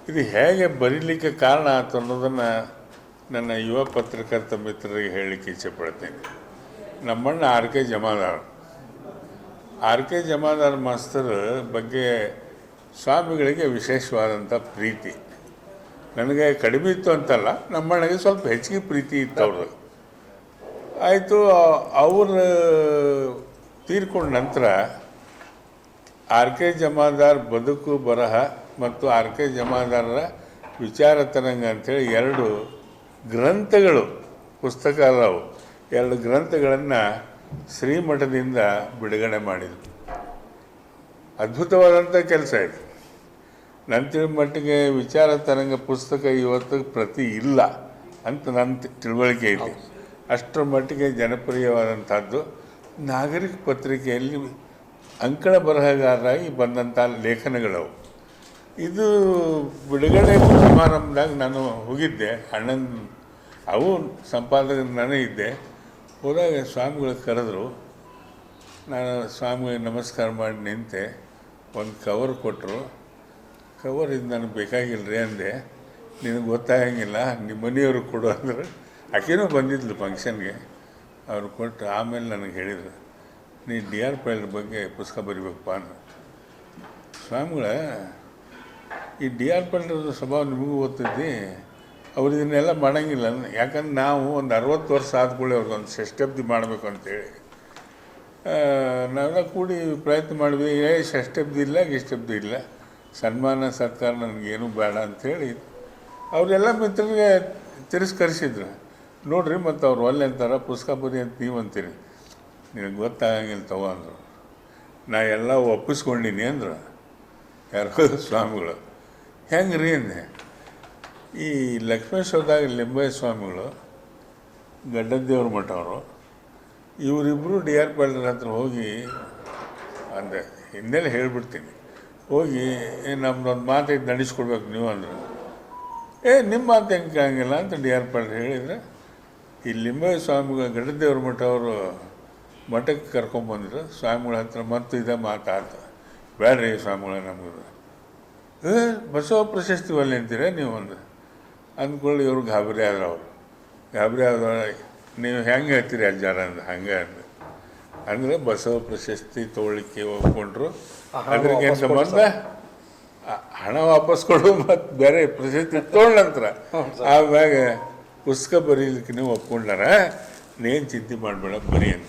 ಇದು ಹೇಗೆ ಬರೀಲಿಕ್ಕೆ ಕಾರಣ ಆಯ್ತು ಅನ್ನೋದನ್ನು ನನ್ನ ಯುವ ಪತ್ರಕರ್ತ ಮಿತ್ರರಿಗೆ ಹೇಳಲಿಕ್ಕೆ ಇಚ್ಛೆಪಡ್ತೇನೆ ನಮ್ಮಣ್ಣ R K Jamadar. R K Jamadar master ಬಗ್ಗೆ ಸ್ವಾಮಿಗಳಿಗೆ ವಿಶೇಷವಾದಂಥ ಪ್ರೀತಿ. ನನಗೆ ಕಡಿಮೆ ಇತ್ತು ಅಂತಲ್ಲ, ನಮ್ಮಣ್ಣಗೆ ಸ್ವಲ್ಪ ಹೆಚ್ಚಿಗೆ ಪ್ರೀತಿ ಇತ್ತು ಅವ್ರದ್ದು. ಆಯಿತು, ಅವರು, ತೀರ್ಕೊಂಡ ನಂತರ ಆರ್ ಕೆ ಜಮಾದಾರ್ ಬದುಕು, ಬರಹ ಮತ್ತು ಆರ್ ಕೆ ಜಮಾದಾರರ ವಿಚಾರ ತರಂಗ ಅಂಥೇಳಿ ಎರಡು ಗ್ರಂಥಗಳು, ಪುಸ್ತಕ ಅದಾವು ಎರಡು ಗ್ರಂಥಗಳನ್ನು ಶ್ರೀಮಠದಿಂದ ಬಿಡುಗಡೆ ಮಾಡಿದರು. ಅದ್ಭುತವಾದಂಥ ಕೆಲಸ ಇದು ನನ್ನ ತಿಳಿಮಟ್ಟಿಗೆ ವಿಚಾರ ತರಂಗ ಪುಸ್ತಕ ಇವತ್ತು ಪ್ರತಿ ಇಲ್ಲ ಅಂತ ನನ್ನ ತಿಳುವಳಿಕೆ ಐತಿ ಅಷ್ಟರ ಮಟ್ಟಿಗೆ ಜನಪ್ರಿಯವಾದಂಥದ್ದು. ನಾಗರಿಕ ಪತ್ರಿಕೆಯಲ್ಲಿ ಅಂಕಣ ಬರಹಗಾರರಾಗಿ ಬಂದಂಥ ಲೇಖನಗಳವು. ಇದು ಬಿಡುಗಡೆ ಸಮಾರಂಭದಾಗ ನಾನು ಹೋಗಿದ್ದೆ. ಅಣ್ಣನ, ಅವು ಸಂಪಾದಕ ನಾನೇ ಇದ್ದೆ. ಹೋದಾಗ ಸ್ವಾಮಿಗಳು ಕರೆದ್ರು, ನಾನು ಸ್ವಾಮಿಗೆ ನಮಸ್ಕಾರ ಮಾಡಿ ನಿಂತೆ. ಒಂದು ಕವರ್ ಕೊಟ್ಟರು ಕವರ್ ಇದು ನನಗೆ ಬೇಕಾಗಿಲ್ಲ ರೀ ಅಂದೆ. ನಿನಗೆ ಗೊತ್ತಾಗಂಗಿಲ್ಲ, ನಿಮ್ಮ ಮನೆಯವರು ಕೊಡು ಅಂದ್ರೆ. ಆಕೆನೂ ಬಂದಿದ್ಲು ಫಂಕ್ಷನ್ಗೆ, ಅವರು ಕೊಟ್ಟು ಆಮೇಲೆ ನನಗೆ ಹೇಳಿದರು, ನೀ ಡಿ ಆರ್ ಪೈಲ್ ಬಗ್ಗೆ ಪುಸ್ತಕ ಬರಿಬೇಕಪ್ಪ ಅಂದ್ರೆ. ಸ್ವಾಮಿಗಳ, ಈ ಡಿ ಆರ್ ಪೈಲ್ರದ್ದು ಸ್ವಭಾವ ನಿಮಗೂ ಗೊತ್ತಿದ್ದಿ? ಅವ್ರು ಇದನ್ನೆಲ್ಲ ಮಾಡೋಂಗಿಲ್ಲ. ಯಾಕಂದ್ರೆ ನಾವು ಒಂದು ಅರವತ್ತು ವರ್ಷ ಆದ್ಕೊಳ್ಳಿ ಅವ್ರಿಗೆ ಒಂದು ಷಷ್ಠಬ್ದಿ ಮಾಡಬೇಕು ಅಂತೇಳಿ ನಾವೆಲ್ಲ ಕೂಡಿ ಪ್ರಯತ್ನ ಮಾಡಿದ್ವಿ. ಏ, ಷಷ್ಠಬ್ದಿ ಇಲ್ಲ ಗಿಷ್ಟಬ್ದಿ ಇಲ್ಲ. ಸನ್ಮಾನ ಸರ್ಕಾರ ನನಗೇನು ಬೇಡ ಅಂಥೇಳಿ ಅವರೆಲ್ಲ ಮಿತ್ರರಿಗೆ ತಿರಸ್ಕರಿಸಿದ್ರು. ನೋಡ್ರಿ ಮತ್ತು ಅವ್ರು ಒಲ್ಲೆ ಅಂತಾರೆ ಪುಸ್ತಕ ಬರಿ ಅಂತ ನೀವು ಅಂತೀರಿ. ನಿನಗೆ ಗೊತ್ತಾಗಂಗಿಲ್ಲ ತಗೋ ಅಂದರು. ನಾ ಎಲ್ಲ ಒಪ್ಪಿಸ್ಕೊಂಡಿನಿ ಅಂದ್ರೆ. ಯಾರೋ ಸ್ವಾಮಿಗಳು. ಹೆಂಗೆ ರೀ ಅಂದೆ. ಈ ಲಕ್ಷ್ಮೇಶ್ವರದಾಗ ಲಿಂಬಯ್ಯ ಸ್ವಾಮಿಗಳು ಗಡ್ಡದೇವ್ರ ಮಠ ಅವರು ಇವರಿಬ್ಬರು ಡಿ ಆರ್ ಪಾಟೀಲ್ ಹತ್ರ ಹೋಗಿ ಅಂದೆ. ಹಿನ್ನೆಲೆ ಹೇಳಿಬಿಡ್ತೀನಿ. ಹೋಗಿ ನಮ್ದೊಂದು ಮಾತೈತೆ, ನಡೆಸ್ಕೊಡ್ಬೇಕು ನೀವು ಅಂದ್ರೆ. ಏ ನಿಮ್ಮ ಮಾತು ಹೆಂಗೆ ಕೇಳಂಗಿಲ್ಲ ಅಂತ ಡಿ ಆರ್ ಪಾಟೀಲ್ ಹೇಳಿದ್ರೆ ಈ ಲಿಂಬಯ್ಯ ಸ್ವಾಮಿಗಳು ಗಡದೇವ್ರ ಮಠ ಅವರು ಮಠಕ್ಕೆ ಕರ್ಕೊಂಬಂದರು ಸ್ವಾಮಿಗಳ ಹತ್ರ ಮತ್ತು ಇದೇ ಮಾತಾಡ್ತ. ಬೇಡ್ರಿ ಸ್ವಾಮಿಗಳ ನಮಗದು. ಏ ಬಸವ ಪ್ರಶಸ್ತಿ ಒಲೆ ಅಂತೀರ ನೀವು ಒಂದು ಅಂದ್ಕೊಳ್ಳಿ ಇವ್ರು ಗಾಬರಿ ಆದ್ರೆ ಅವರು. ಗಾಬರಿ ಆದ್ರೆ ನೀವು ಹೆಂಗೆ ಹೇಳ್ತೀರಿ ಅಜ್ಜಾರ ಅಂದ ಹಂಗೆ ಅಂದ್ರೆ. ಅಂದರೆ ಬಸವ ಪ್ರಶಸ್ತಿ ತೊಗೊಳ್ಳಿಕ್ಕೆ ಒಪ್ಕೊಂಡ್ರು. ಅದಕ್ಕೆ ಅದ್ರಿಗೆ ಸಂಬಂಧ? ಹಣ ವಾಪಸ್ ಕೊಡು ಮತ್ತು ಬೇರೆ ಪ್ರಶಸ್ತಿ ತೊಗೊಂಡ ನಂತರ. ಆಮ್ಯಾಗ ಪುಸ್ತಕ ಬರೀಲಿಕ್ಕೆ ನೀವು ಒಪ್ಕೊಂಡಾರ ನೀನು ಚಿಂತೆ ಮಾಡಬೇಡ ಬರೀ ಅಂತ.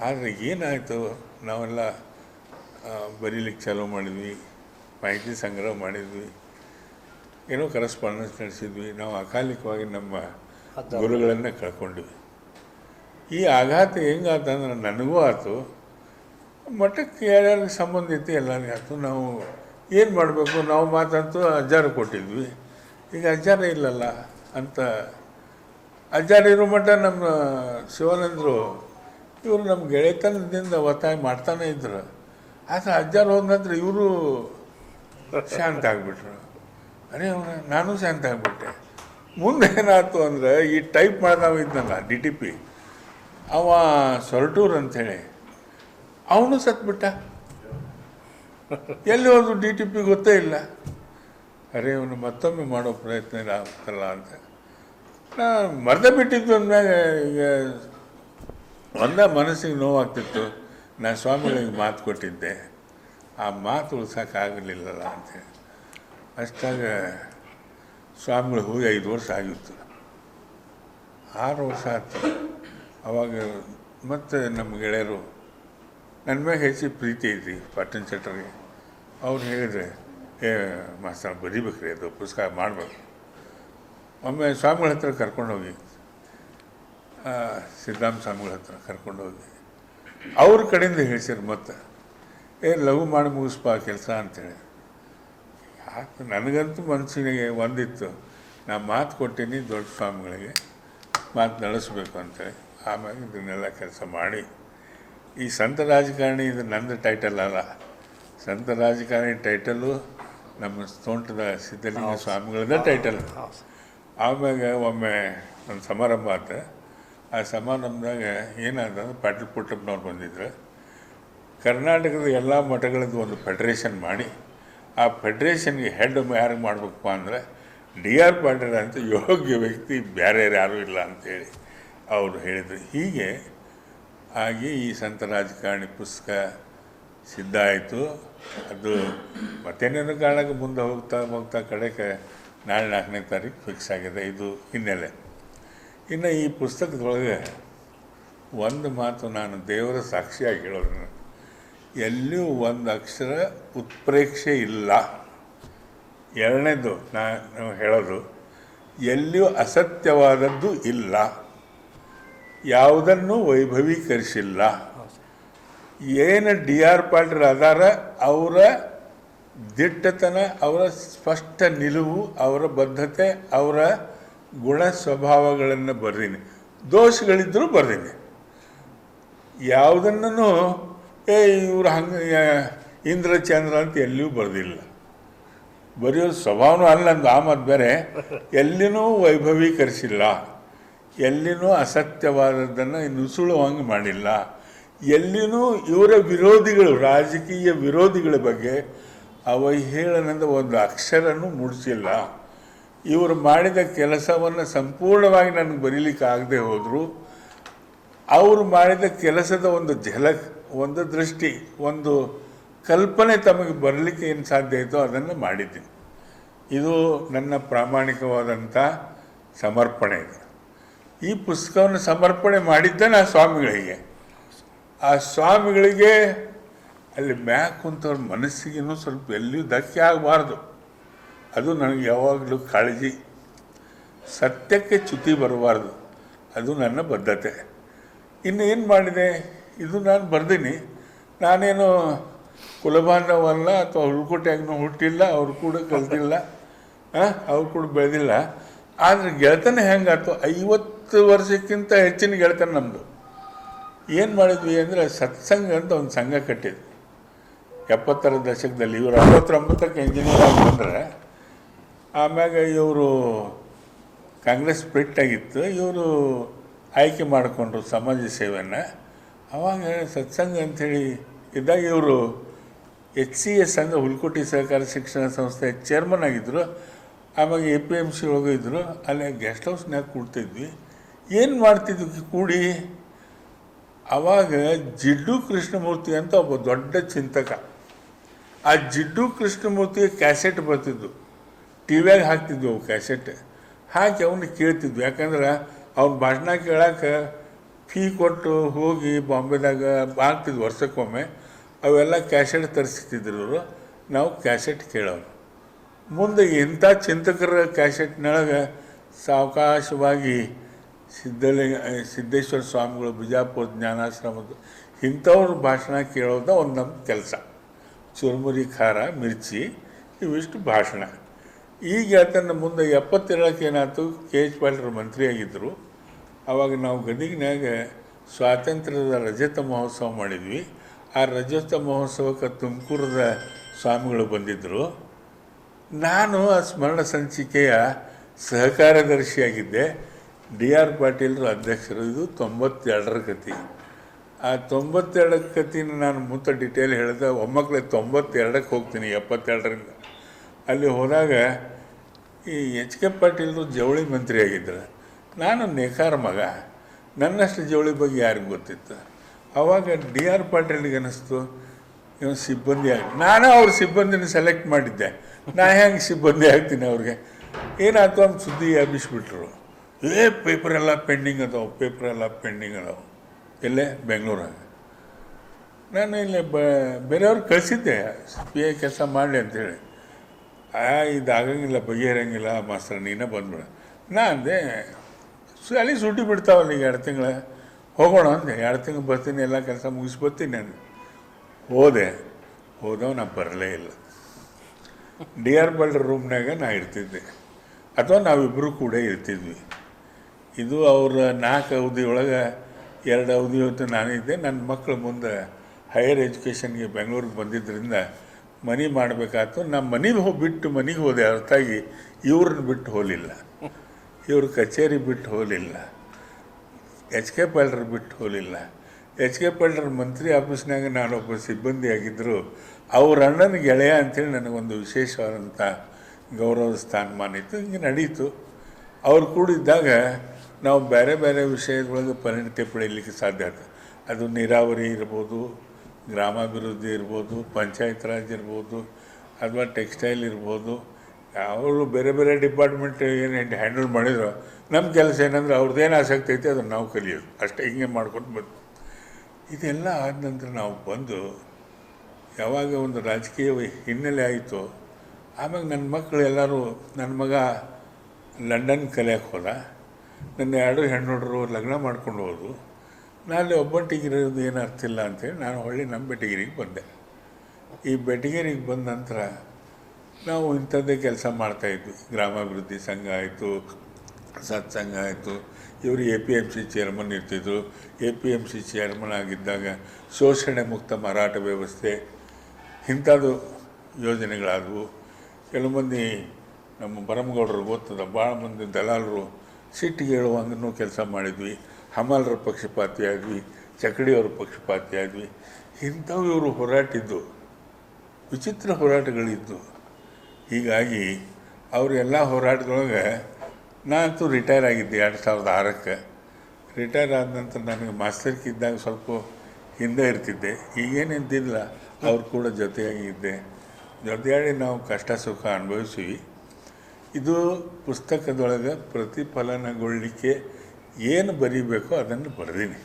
ಆದರೆ ಏನಾಯಿತು? ನಾವೆಲ್ಲ ಬರೀಲಿಕ್ಕೆ ಚಾಲೂ ಮಾಡಿದ್ವಿ ಮಾಹಿತಿ ಸಂಗ್ರಹ ಮಾಡಿದ್ವಿ ಏನೋ ಕರೆಸ್ಪಾಂಡೆನ್ಸ್ ನಡೆಸಿದ್ವಿ ನಾವು ಅಕಾಲಿಕವಾಗಿ ನಮ್ಮ ಗುರುಗಳನ್ನು ಕಳ್ಕೊಂಡ್ವಿ ಈ ಆಘಾತ ಹೆಂಗಾತ ಅಂದ್ರೆ ನನಗೂ ಆಯ್ತು. ಮಠಕ್ಕೆ ಯಾರ್ಯಾರಿಗೆ ಸಂಬಂಧ ಇತ್ತು ಎಲ್ಲರಿಗೂ ಆಯಿತು. ನಾವು ಏನು ಮಾಡಬೇಕು? ನಾವು ಮಾತಂತೂ ಅಜ್ಜಾರು ಕೊಟ್ಟಿದ್ವಿ. ಈಗ ಅಜ್ಜಾರ ಇಲ್ಲಲ್ಲ. ಅಂತ. ಅಜ್ಜಾರಿರೋ ಮಟ್ಟ ನಮ್ಮ ಶಿವಾನಂದರು, ಇವರು ನಮ್ಮ ಗೆಳೆತನದಿಂದ ಒತ್ತಾಯ ಮಾಡ್ತಾನೆ ಇದ್ರು. ಆದರೆ ಅಜ್ಜಾರು ಹೋದ ನಂತರ ಇವರು ಶಾಂತ ಆಗಿಬಿಟ್ರು. ಅರೆ ನಾನು ಶಾಂತ ಆಗಿಬಿಟ್ಟೆ. ಮುಂದೆ ಏನಾಯ್ತು ಅಂದರೆ, ಈ ಟೈಪ್ ಮಾಡ್ದವ ಇದ್ನಲ್ಲ ಡಿ ಟಿ ಪಿ, ಅವ ಸೊರಟೂರ್ ಅಂಥೇಳಿ ಅವನು ಸತ್ಬಿಟ್ಟ. ಎಲ್ಲಿ ಹೋದ್ರು ಡಿ ಟಿ ಪಿ ಗೊತ್ತೇ ಇಲ್ಲ. ಅರೆ ಮತ್ತೊಮ್ಮೆ ಮಾಡೋ ಪ್ರಯತ್ನ ಆಗ್ತಲ್ಲ ಅಂತ. ನಾ ಮರ್ದ ಬಿಟ್ಟಿದ್ದು ಅಂದಮೇಲೆ ಈಗ ಒಂದ ಮನಸ್ಸಿಗೆ ನೋವಾಗ್ತಿತ್ತು. ನಾನು ಸ್ವಾಮಿಗಳಿಗೆ ಮಾತು ಕೊಟ್ಟಿದ್ದೆ. ಆ ಮಾತು ಉಳ್ಸೋಕ್ಕಾಗಲಿಲ್ಲಲ್ಲ ಅಂತೇಳಿ ಅಷ್ಟಾಗ ಸ್ವಾಮಿಗಳು ಹೋಗಿ ಐದು ವರ್ಷ ಆಗಿತ್ತು. ಆರು ವರ್ಷ ಆಯ್ತು. ಅವಾಗ ಮತ್ತೆ ನಮ್ಮ ಗೆಳೆಯರು, ನನ್ನ ಮೇಲೆ ಹೆಚ್ಚಿಗೆ ಪ್ರೀತಿ ಐತಿ ಪಟ್ಟಣ ಚಟ್ರಿಗೆ ಅವ್ರು ಹೇಳಿದ್ರೆ ಏ ಮಾಸ್ತರ್ ಬರೀಬೇಕ್ರಿ ಅದು ಪುಸ್ತಕ ಮಾಡಬೇಕು. ಒಮ್ಮೆ ಸ್ವಾಮಿಗಳ ಹತ್ರ ಕರ್ಕೊಂಡು ಹೋಗಿ ಆ, ಸಿದ್ಧಾಂತ ಸ್ವಾಮಿಗಳ ಹತ್ರ ಕರ್ಕೊಂಡು ಹೋಗಿ ಅವ್ರ ಕಡೆಯಿಂದ ಹೇಳ್ಸಿರು ಮತ್ತೆ ಏ ಲಘು ಮಾಡಿ ಮುಗಿಸ್ಪ ಕೆಲಸ ಅಂತೇಳಿ. ಯಾಕೆ ನನಗಂತೂ ಮನಸ್ಸಿನಿಗೆ ಒಂದಿತ್ತು. ನಾ ಮಾತು ಕೊಟ್ಟೀನಿ ದೊಡ್ಡ ಸ್ವಾಮಿಗಳಿಗೆ ಮಾತು ನಡೆಸಬೇಕು ಅಂತೇಳಿ. ಆಮೇಲೆ ಇದನ್ನೆಲ್ಲ ಕೆಲಸ ಮಾಡಿ. ಈ ಸಂತ ರಾಜಕಾರಣಿ ಇದು ನಂದು ಟೈಟಲ್ ಅಲ್ಲ. ಸಂತ ರಾಜಕಾರಣಿ ಟೈಟಲು ನಮ್ಮ ತೋಂಟದ ಸಿದ್ಧಲಿಂಗ ಸ್ವಾಮಿಗಳದ ಟೈಟಲ್ ಆಮ್ಯಾಗ ಒಮ್ಮೆ ಒಂದು ಸಮಾರಂಭ ಆತ. ಆ ಸಮಾರಂಭದಾಗ ಏನಂದ್ರೆ ಪಾಟೀಲ್ ಪುಟ್ಟಪ್ಪನವ್ರು ಬಂದಿದ್ರು. ಕರ್ನಾಟಕದ ಎಲ್ಲ ಮಠಗಳದ್ದು ಒಂದು ಫೆಡ್ರೇಷನ್ ಮಾಡಿ ಆ ಫೆಡ್ರೇಷನ್ಗೆ ಹೆಡ್ ಯಾರಿಗೆ ಮಾಡ್ಬೇಕಪ್ಪ ಅಂದರೆ ಡಿ ಆರ್ ಪಾಟೀಲ್ ಅಂತ ಯೋಗ್ಯ ವ್ಯಕ್ತಿ ಬೇರೆ ಯಾರೂ ಇಲ್ಲ ಅಂತೇಳಿ ಅವರು ಹೇಳಿದರು. ಹೀಗೆ ಆಗಿ ಈ ಸಂತ ರಾಜಕಾರಣಿ ಪುಸ್ತಕ ಸಿದ್ಧ ಆಯಿತು. ಅದು ಮತ್ತೇನೇನು ಕಾರಣಕ್ಕೆ ಮುಂದೆ ಹೋಗ್ತಾ ಹೋಗ್ತಾ ಕಡೆಗೆ ನಾಳೆ ನಾಲ್ಕನೇ ತಾರೀಕು ಫಿಕ್ಸ್ ಆಗಿದೆ. ಇದು ಹಿನ್ನೆಲೆ. ಇನ್ನು ಈ ಪುಸ್ತಕದೊಳಗೆ ಒಂದು ಮಾತು ನಾನು ದೇವರ ಸಾಕ್ಷಿಯಾಗಿ ಹೇಳೋದು ಎಲ್ಲಿಯೂ ಒಂದು ಅಕ್ಷರ ಉತ್ಪ್ರೇಕ್ಷೆ ಇಲ್ಲ. ಎರಡನೇದು ನಾನು ಹೇಳೋದು, ಎಲ್ಲಿಯೂ ಅಸತ್ಯವಾದದ್ದು ಇಲ್ಲ. ಯಾವುದನ್ನು ವೈಭವೀಕರಿಸಿಲ್ಲ. ಏನು ಡಿ ಆರ್ ಪಾಟೀಲ್ ಅದಾರ, ಅವರ ದಿಟ್ಟತನ, ಅವರ ಸ್ಪಷ್ಟ ನಿಲುವು, ಅವರ ಬದ್ಧತೆ, ಅವರ ಗುಣ ಸ್ವಭಾವಗಳನ್ನು ಬರ್ದೀನಿ. ದೋಷಗಳಿದ್ದರೂ ಬರ್ದೀನಿ. ಯಾವುದನ್ನು ಏ, ಇವರು ಹಂಗೆ ಇಂದ್ರಚಂದ್ರ ಅಂತ ಎಲ್ಲಿಯೂ ಬರೆದಿಲ್ಲ. ಬರೆಯೋ ಸ್ವಭಾವನೂ ಅಲ್ಲ ಅಂದು ಆ ಮತ್ತು ಬೇರೆ. ಎಲ್ಲಿನೂ ವೈಭವೀಕರಿಸಿಲ್ಲ. ಎಲ್ಲಿನೂ ಅಸತ್ಯವಾದದ್ದನ್ನು ನುಸುಳುವಂಗೆ ಮಾಡಿಲ್ಲ. ಎಲ್ಲಿನೂ ಇವರ ವಿರೋಧಿಗಳು, ರಾಜಕೀಯ ವಿರೋಧಿಗಳ ಬಗ್ಗೆ ಅವಹೇಳನದ ಒಂದು ಅಕ್ಷರನೂ ಮುಡಿಸಿಲ್ಲ. ಇವರು ಮಾಡಿದ ಕೆಲಸವನ್ನು ಸಂಪೂರ್ಣವಾಗಿ ನನಗೆ ಬರೀಲಿಕ್ಕೆ ಆಗದೆ ಹೋದರು. ಅವರು ಮಾಡಿದ ಕೆಲಸದ ಒಂದು ಝಲಕ್ ಒಂದು ದೃಷ್ಟಿ, ಒಂದು ಕಲ್ಪನೆ ತಮಗೆ ಬರಲಿಕ್ಕೆ ಏನು ಸಾಧ್ಯ ಆಯಿತೋ ಅದನ್ನು ಮಾಡಿದ್ದೀನಿ. ಇದು ನನ್ನ ಪ್ರಾಮಾಣಿಕವಾದಂಥ ಸಮರ್ಪಣೆ ಇದು. ಈ ಪುಸ್ತಕವನ್ನು ಸಮರ್ಪಣೆ ಮಾಡಿದ್ದೆ ನಾ ಸ್ವಾಮಿಗಳಿಗೆ. ಆ ಸ್ವಾಮಿಗಳಿಗೆ ಅಲ್ಲಿ ಮ್ಯಾಕ್ ಕುಂತವ್ರ ಮನಸ್ಸಿಗೇನೂ ಸ್ವಲ್ಪ ಎಲ್ಲಿಯೂ ಧಕ್ಕೆ ಆಗಬಾರ್ದು. ಅದು ನನಗೆ ಯಾವಾಗಲೂ ಕಾಳಜಿ. ಸತ್ಯಕ್ಕೆ ಚ್ಯುತಿ ಬರಬಾರ್ದು. ಅದು ನನ್ನ ಬದ್ಧತೆ. ಇನ್ನು ಏನು ಮಾಡಿದೆ? ಇದು ನಾನು ಬರ್ದೀನಿ. ನಾನೇನು ಕುಲಬಾಂಧವಲ್ಲ ಅಥವಾ ಹುಳ್ಕೋಟೆಯಾಗೂ ಹುಟ್ಟಿಲ್ಲ, ಅವ್ರು ಕೂಡ ಕಲ್ತಿಲ್ಲ ಅವ್ರು ಕೂಡ ಬೆಳೆದಿಲ್ಲ. ಆದರೆ ಗೆಳೆತನ ಹೆಂಗಾಯ್ತು ಐವತ್ತು ವರ್ಷಕ್ಕಿಂತ ಹೆಚ್ಚಿನ ಗೆಳೆತನ ನಮ್ಮದು ಏನು ಮಾಡಿದ್ವಿ ಅಂದರೆ ಸತ್ಸಂಗ ಅಂತ ಒಂದು ಸಂಘ ಕಟ್ಟಿದ್ವಿ. ಎಪ್ಪತ್ತರ ದಶಕದಲ್ಲಿ ಇವರು ಅರವತ್ತೊಂಬತ್ತಕ್ಕೆ ಇಂಜಿನಿಯರ್ ಆಗಿ ಬಂದರೆ, ಆಮ್ಯಾಗ ಇವರು ಕಾಂಗ್ರೆಸ್ ಸ್ಪ್ಲಿಟ್ ಆಗಿತ್ತು, ಇವರು ಆಯ್ಕೆ ಮಾಡಿಕೊಂಡ್ರು ಸಮಾಜ ಸೇವೆಯನ್ನು. ಅವಾಗ ಸತ್ಸಂಗ ಅಂಥೇಳಿ ಇದ್ದಾಗ ಇವರು ಎಚ್ ಸಿ ಎಸ್ ಅಂದರೆ ಹುಲ್ಕೋಟಿ ಸಹಕಾರ ಶಿಕ್ಷಣ ಸಂಸ್ಥೆ ಚೇರ್ಮನ್ ಆಗಿದ್ದರು ಆಮೇಲೆ ಎ ಪಿ ಎಂ ಸಿ ಒಳಗೆ ಇದ್ದರು ಅಲ್ಲಿ ಗೆಸ್ಟ್ ಹೌಸ್ನಾಗ ಕೂಡ್ತಿದ್ವಿ. ಏನು ಮಾಡ್ತಿದ್ವಿ ಕೂಡಿ? ಅವಾಗ ಜಿಡ್ಡು ಕೃಷ್ಣಮೂರ್ತಿ ಅಂತ ಒಬ್ಬ ದೊಡ್ಡ ಚಿಂತಕ. ಆ ಜಿಡ್ಡು ಕೃಷ್ಣಮೂರ್ತಿಗೆ ಕ್ಯಾಸೆಟ್ ಬರ್ತಿದ್ದು ಟಿ ವಿಯಾಗ ಹಾಕ್ತಿದ್ವು ಅವು ಕ್ಯಾಸೆಟ್. ಹಾಕಿ ಅವನು ಕೇಳ್ತಿದ್ವು. ಯಾಕಂದ್ರೆ ಅವ್ನ ಭಾಷಣ ಕೇಳಕ್ಕೆ ಫೀ ಕೊಟ್ಟು ಹೋಗಿ ಬಾಂಬೆದಾಗ ಹಾಕ್ತಿದ್ವು ವರ್ಷಕ್ಕೊಮ್ಮೆ. ಅವೆಲ್ಲ ಕ್ಯಾಸೆಟ್ ತರಿಸ್ತಿದ್ರು ನಾವು ಕ್ಯಾಸೆಟ್ ಕೇಳೋರು. ಮುಂದೆ ಇಂಥ ಚಿಂತಕರ ಕ್ಯಾಸೆಟ್ನೊಳಗೆ ಸಾವಕಾಶವಾಗಿ ಸಿದ್ಧಲಿಂಗ ಸಿದ್ದೇಶ್ವರ ಸ್ವಾಮಿಗಳು ಬಿಜಾಪುರ ಜ್ಞಾನಾಶ್ರಮದ ಇಂಥವ್ರ ಭಾಷಣ ಕೇಳೋದ ಒಂದು ನಮ್ಮ ಕೆಲಸ. ಚುರುಮುರಿ, ಖಾರ, ಮಿರ್ಚಿ, ಇವಿಷ್ಟು ಭಾಷಣ. ಈಗ ಅದನ್ನು ಮುಂದೆ ಎಪ್ಪತ್ತೇಳಕ್ಕೆ ಏನಾಯ್ತು ಕೆ ಎಚ್ ಪಾಟೀಲ್ ಮಂತ್ರಿಯಾಗಿದ್ದರು ಆವಾಗ ನಾವು ಗದಗಿನಾಗ ಸ್ವಾತಂತ್ರ್ಯದ ರಜತ ಮಹೋತ್ಸವ ಮಾಡಿದ್ವಿ. ಆ ರಜತ ಮಹೋತ್ಸವಕ್ಕೆ ತುಮಕೂರದ ಸ್ವಾಮಿಗಳು ಬಂದಿದ್ದರು ನಾನು ಆ ಸ್ಮರಣ ಸಂಚಿಕೆಯ ಸಹಕಾರ್ಯದರ್ಶಿಯಾಗಿದ್ದೆ ಡಿ ಆರ್ ಪಾಟೀಲ್ರು ಅಧ್ಯಕ್ಷರು, ಇದು ತೊಂಬತ್ತೆರಡರ ಕತಿ ಆ ತೊಂಬತ್ತೆರಡರ ಕತಿನ ನಾನು ಮುಂತ ಡಿಟೇಲ್ ಹೇಳಿದೆ ಒಮ್ಮಕ್ಕಳೇ ತೊಂಬತ್ತೆರಡಕ್ಕೆ ಹೋಗ್ತೀನಿ, ಎಪ್ಪತ್ತೆರಡರಿಂದ. ಅಲ್ಲಿ ಹೋದಾಗ ಈ ಎಚ್ ಕೆ ಪಾಟೀಲ್ರು ಜವಳಿ ಮಂತ್ರಿ ಆಗಿದ್ದರು ನಾನು ನೇಕಾರ ಮಗ. ನನ್ನಷ್ಟು ಜವಳಿ ಬಗ್ಗೆ ಯಾರಿಗೂ ಗೊತ್ತಿತ್ತು. ಆವಾಗ ಡಿ ಆರ್ ಪಾಟೀಲ್ಗೆ ಅನ್ನಿಸ್ತು ಇವನು ಸಿಬ್ಬಂದಿ ಆಗಿ ನಾನು ಅವ್ರ ಸಿಬ್ಬಂದಿನ ಸೆಲೆಕ್ಟ್ ಮಾಡಿದ್ದೆ. ನಾ ಹೆಂಗೆ ಸಿಬ್ಬಂದಿ ಆಗ್ತೀನಿ ಅವ್ರಿಗೆ? ಏನಾಯ್ತು ಅಂತ ಸುದ್ದಿ ಹಬ್ಬಿಸ್ಬಿಟ್ರು. ಏ ಪೇಪರ್ ಎಲ್ಲ ಪೆಂಡಿಂಗ್ ಅದಾವೆ ಪೇಪರ್ ಎಲ್ಲ ಪೆಂಡಿಂಗ್ ಅದಾವೆ. ಇಲ್ಲೇ ಬೆಂಗಳೂರಾಗ. ನಾನು ಇಲ್ಲಿ ಬ, ಬೇರೆಯವ್ರು ಕಳಿಸಿದ್ದೆ ಪಿ ಐ ಕೆಲಸ ಮಾಡಲಿ ಅಂತೇಳಿ. ಆ, ಇದಾಗಂಗಿಲ್ಲ ಬಗೆಹರಂಗಿಲ್ಲ ಮಾಸ್ತರ ನೀನೇ ಬಂದ್ಬಿಡ. ನಾ ಅಂದೆ ಅಲ್ಲಿ ಸುಟ್ಟಿ ಬಿಡ್ತಾವಲ್ಲ ಈಗ ಎರಡು ತಿಂಗಳ. ಹೋಗೋಣ ಅಂದೆ, ಎರಡು ತಿಂಗಳು ಬರ್ತೀನಿ, ಎಲ್ಲ ಕೆಲಸ ಮುಗಿಸಿ ಬರ್ತೀನಿ ನಾನು ಹೋದೆ. ಹೋದವ, ನಾ ಬರಲೇ ಇಲ್ಲ. ಡಿ ಆರ್ ಬಲ್ಡ್ರ್ ರೂಮ್ನಾಗ ನಾ ಇರ್ತಿದ್ದೆ. ಅಥವಾ ನಾವಿಬ್ಬರು ಕೂಡ ಇರ್ತಿದ್ವಿ. ಇದು ಅವ್ರ ನಾಲ್ಕು ಅವಧಿ ಒಳಗೆ ಎರಡು ಅವಧಿ ಹೊತ್ತು ನಾನಿದ್ದೆ ನನ್ನ ಮಕ್ಕಳು ಮುಂದೆ ಹೈಯರ್ ಎಜುಕೇಷನ್ಗೆ ಬೆಂಗಳೂರಿಗೆ ಬಂದಿದ್ದರಿಂದ ಮನೆ ಮಾಡಬೇಕಾಯ್ತು. ನಮ್ಮ ಮನೆಗೆ ಹೋಗಿ ಬಿಟ್ಟು ಮನೆಗೆ ಹೋದೆ. ಹೊರತಾಗಿ ಇವ್ರನ್ನ ಬಿಟ್ಟು ಹೋಲಿಲ್ಲ. ಇವ್ರ ಕಚೇರಿ ಬಿಟ್ಟು ಹೋಲಿಲ್ಲ. ಎಚ್ ಕೆ ಪಾಲ್ರ ಬಿಟ್ಟು ಹೋಲಿಲ್ಲ. ಎಚ್ ಕೆ ಪಾಲ್ರ ಮಂತ್ರಿ ಆಫೀಸ್ನಾಗ ನಾನೊಬ್ಬ ಸಿಬ್ಬಂದಿ ಆಗಿದ್ದರು ಅವ್ರ ಅಣ್ಣನ ಗೆಳೆಯ ಅಂತೇಳಿ ನನಗೊಂದು ವಿಶೇಷವಾದಂಥ ಗೌರವ ಸ್ಥಾನಮಾನ ಇತ್ತು. ಹಿಂಗೆ ನಡೀತು. ಅವ್ರು ಕೂಡಿದ್ದಾಗ ನಾವು ಬೇರೆ ಬೇರೆ ವಿಷಯದೊಳಗೆ ಪರಿಣತಿ ಪಡೆಯಲಿಕ್ಕೆ ಸಾಧ್ಯ ಆಗ್ತದೆ ಅದು ನೀರಾವರಿ ಇರ್ಬೋದು, ಗ್ರಾಮಾಭಿವೃದ್ಧಿ ಇರ್ಬೋದು, ಪಂಚಾಯತ್ ರಾಜ್ ಇರ್ಬೋದು, ಅಥವಾ ಟೆಕ್ಸ್ಟೈಲ್ ಇರ್ಬೋದು ಅವರು ಬೇರೆ ಬೇರೆ ಡಿಪಾರ್ಟ್ಮೆಂಟ್ ಏನು ಹ್ಯಾಂಡಲ್ ಮಾಡಿದ್ರು ನಮ್ಮ ಕೆಲಸ ಏನಂದ್ರೆ ಅವ್ರದ್ದೇನು ಆಸಕ್ತಿ ಐತೆ ಅದನ್ನು ನಾವು ಕಲಿಯೋದು. ಅಷ್ಟೇ ಹಿಂಗೆ ಮಾಡ್ಕೊಂಡು ಬಂದು ಇದೆಲ್ಲ ಆದ ನಂತರ ನಾವು ಬಂದು, ಯಾವಾಗ ಒಂದು ರಾಜಕೀಯ ಹಿನ್ನೆಲೆ ಆಯಿತು ಆಮೇಲೆ ನನ್ನ ಮಕ್ಕಳು ಎಲ್ಲರೂ ನನ್ನ ಮಗ ಲಂಡನ್ ಕಲಿಯಕ್ಕೆ ಹೋದ. ನನ್ನ ಎರಡು ಹೆಣ್ಣುಡ್ರು ಲಗ್ನ ಮಾಡ್ಕೊಂಡು ಹೋದ್ರು. ನಾನು ಒಬ್ಬಂಟಿಗಿರೋದು ಏನು ಅರ್ಥ ಇಲ್ಲ ಅಂತೇಳಿ ನಾನು ಹೊಳ್ಳಿ ನಮ್ಮ ಬೆಟ್ಟಗಿರಿಗೆ ಬಂದೆ. ಈ ಬೆಟ್ಟಗಿರಿಗೆ ಬಂದ ನಂತರ ನಾವು ಇಂಥದ್ದೇ ಕೆಲಸ ಮಾಡ್ತಾಯಿದ್ವಿ ಗ್ರಾಮಾಭಿವೃದ್ಧಿ ಸಂಘ ಆಯಿತು ಸತ್ಸಂಗ ಆಯಿತು. ಇವರು A P M C chairman ಇರ್ತಿದ್ರು. A P M C chairman ಆಗಿದ್ದಾಗ ಶೋಷಣೆ ಮುಕ್ತ ಮಾರಾಟ ವ್ಯವಸ್ಥೆ, ಇಂಥದ್ದು ಯೋಜನೆಗಳಾದವು. ಕೆಲವು ಮಂದಿ ನಮ್ಮ ಬರಮಗೌಡರು ಗೊತ್ತದ, ಭಾಳ ಮಂದಿ ದಲಾಲರು ಸಿಟ್ಟಿಗೆ ಹೇಳುವಂಗೂ ಕೆಲಸ ಮಾಡಿದ್ವಿ. ಹಮಾಲರ ಪಕ್ಷಪಾತಿ ಆದ್ವಿ ಚಕಡಿಯವ್ರ ಪಕ್ಷಪಾತಿ ಇಂಥವು ಇವರು ಹೋರಾಟಿದ್ದು. ವಿಚಿತ್ರ ಹೋರಾಟಗಳಿದ್ದು. ಹೀಗಾಗಿ ಅವರೆಲ್ಲ ಹೋರಾಟದೊಳಗೆ ನಾನಂತೂ ರಿಟೈರ್ ಆಗಿದ್ದೆ ಎರಡು ಸಾವಿರದ ಆರಕ್ಕೆ. ರಿಟೈರ್ ಆದ ನಂತರ ನನಗೆ ಮಾಸ್ತರ್ಕ್ ಇದ್ದಾಗ ಸ್ವಲ್ಪ ಹಿಂದೆ ಇರ್ತಿದ್ದೆ. ಈಗೇನಿದ್ದಿಲ್ಲ ಅವ್ರು ಕೂಡ ಜೊತೆಯಾಗಿ ಇದ್ದೆ. ಜೊತೆಯಾಡಿ ನಾವು ಕಷ್ಟ ಸುಖ ಅನುಭವಿಸಿವಿ. ಇದು ಪುಸ್ತಕದೊಳಗೆ ಪ್ರತಿಫಲನಗೊಳ್ಳಿಕ್ಕೆ ಏನು ಬರೀಬೇಕೋ ಅದನ್ನು ಬರೆದೀನಿ.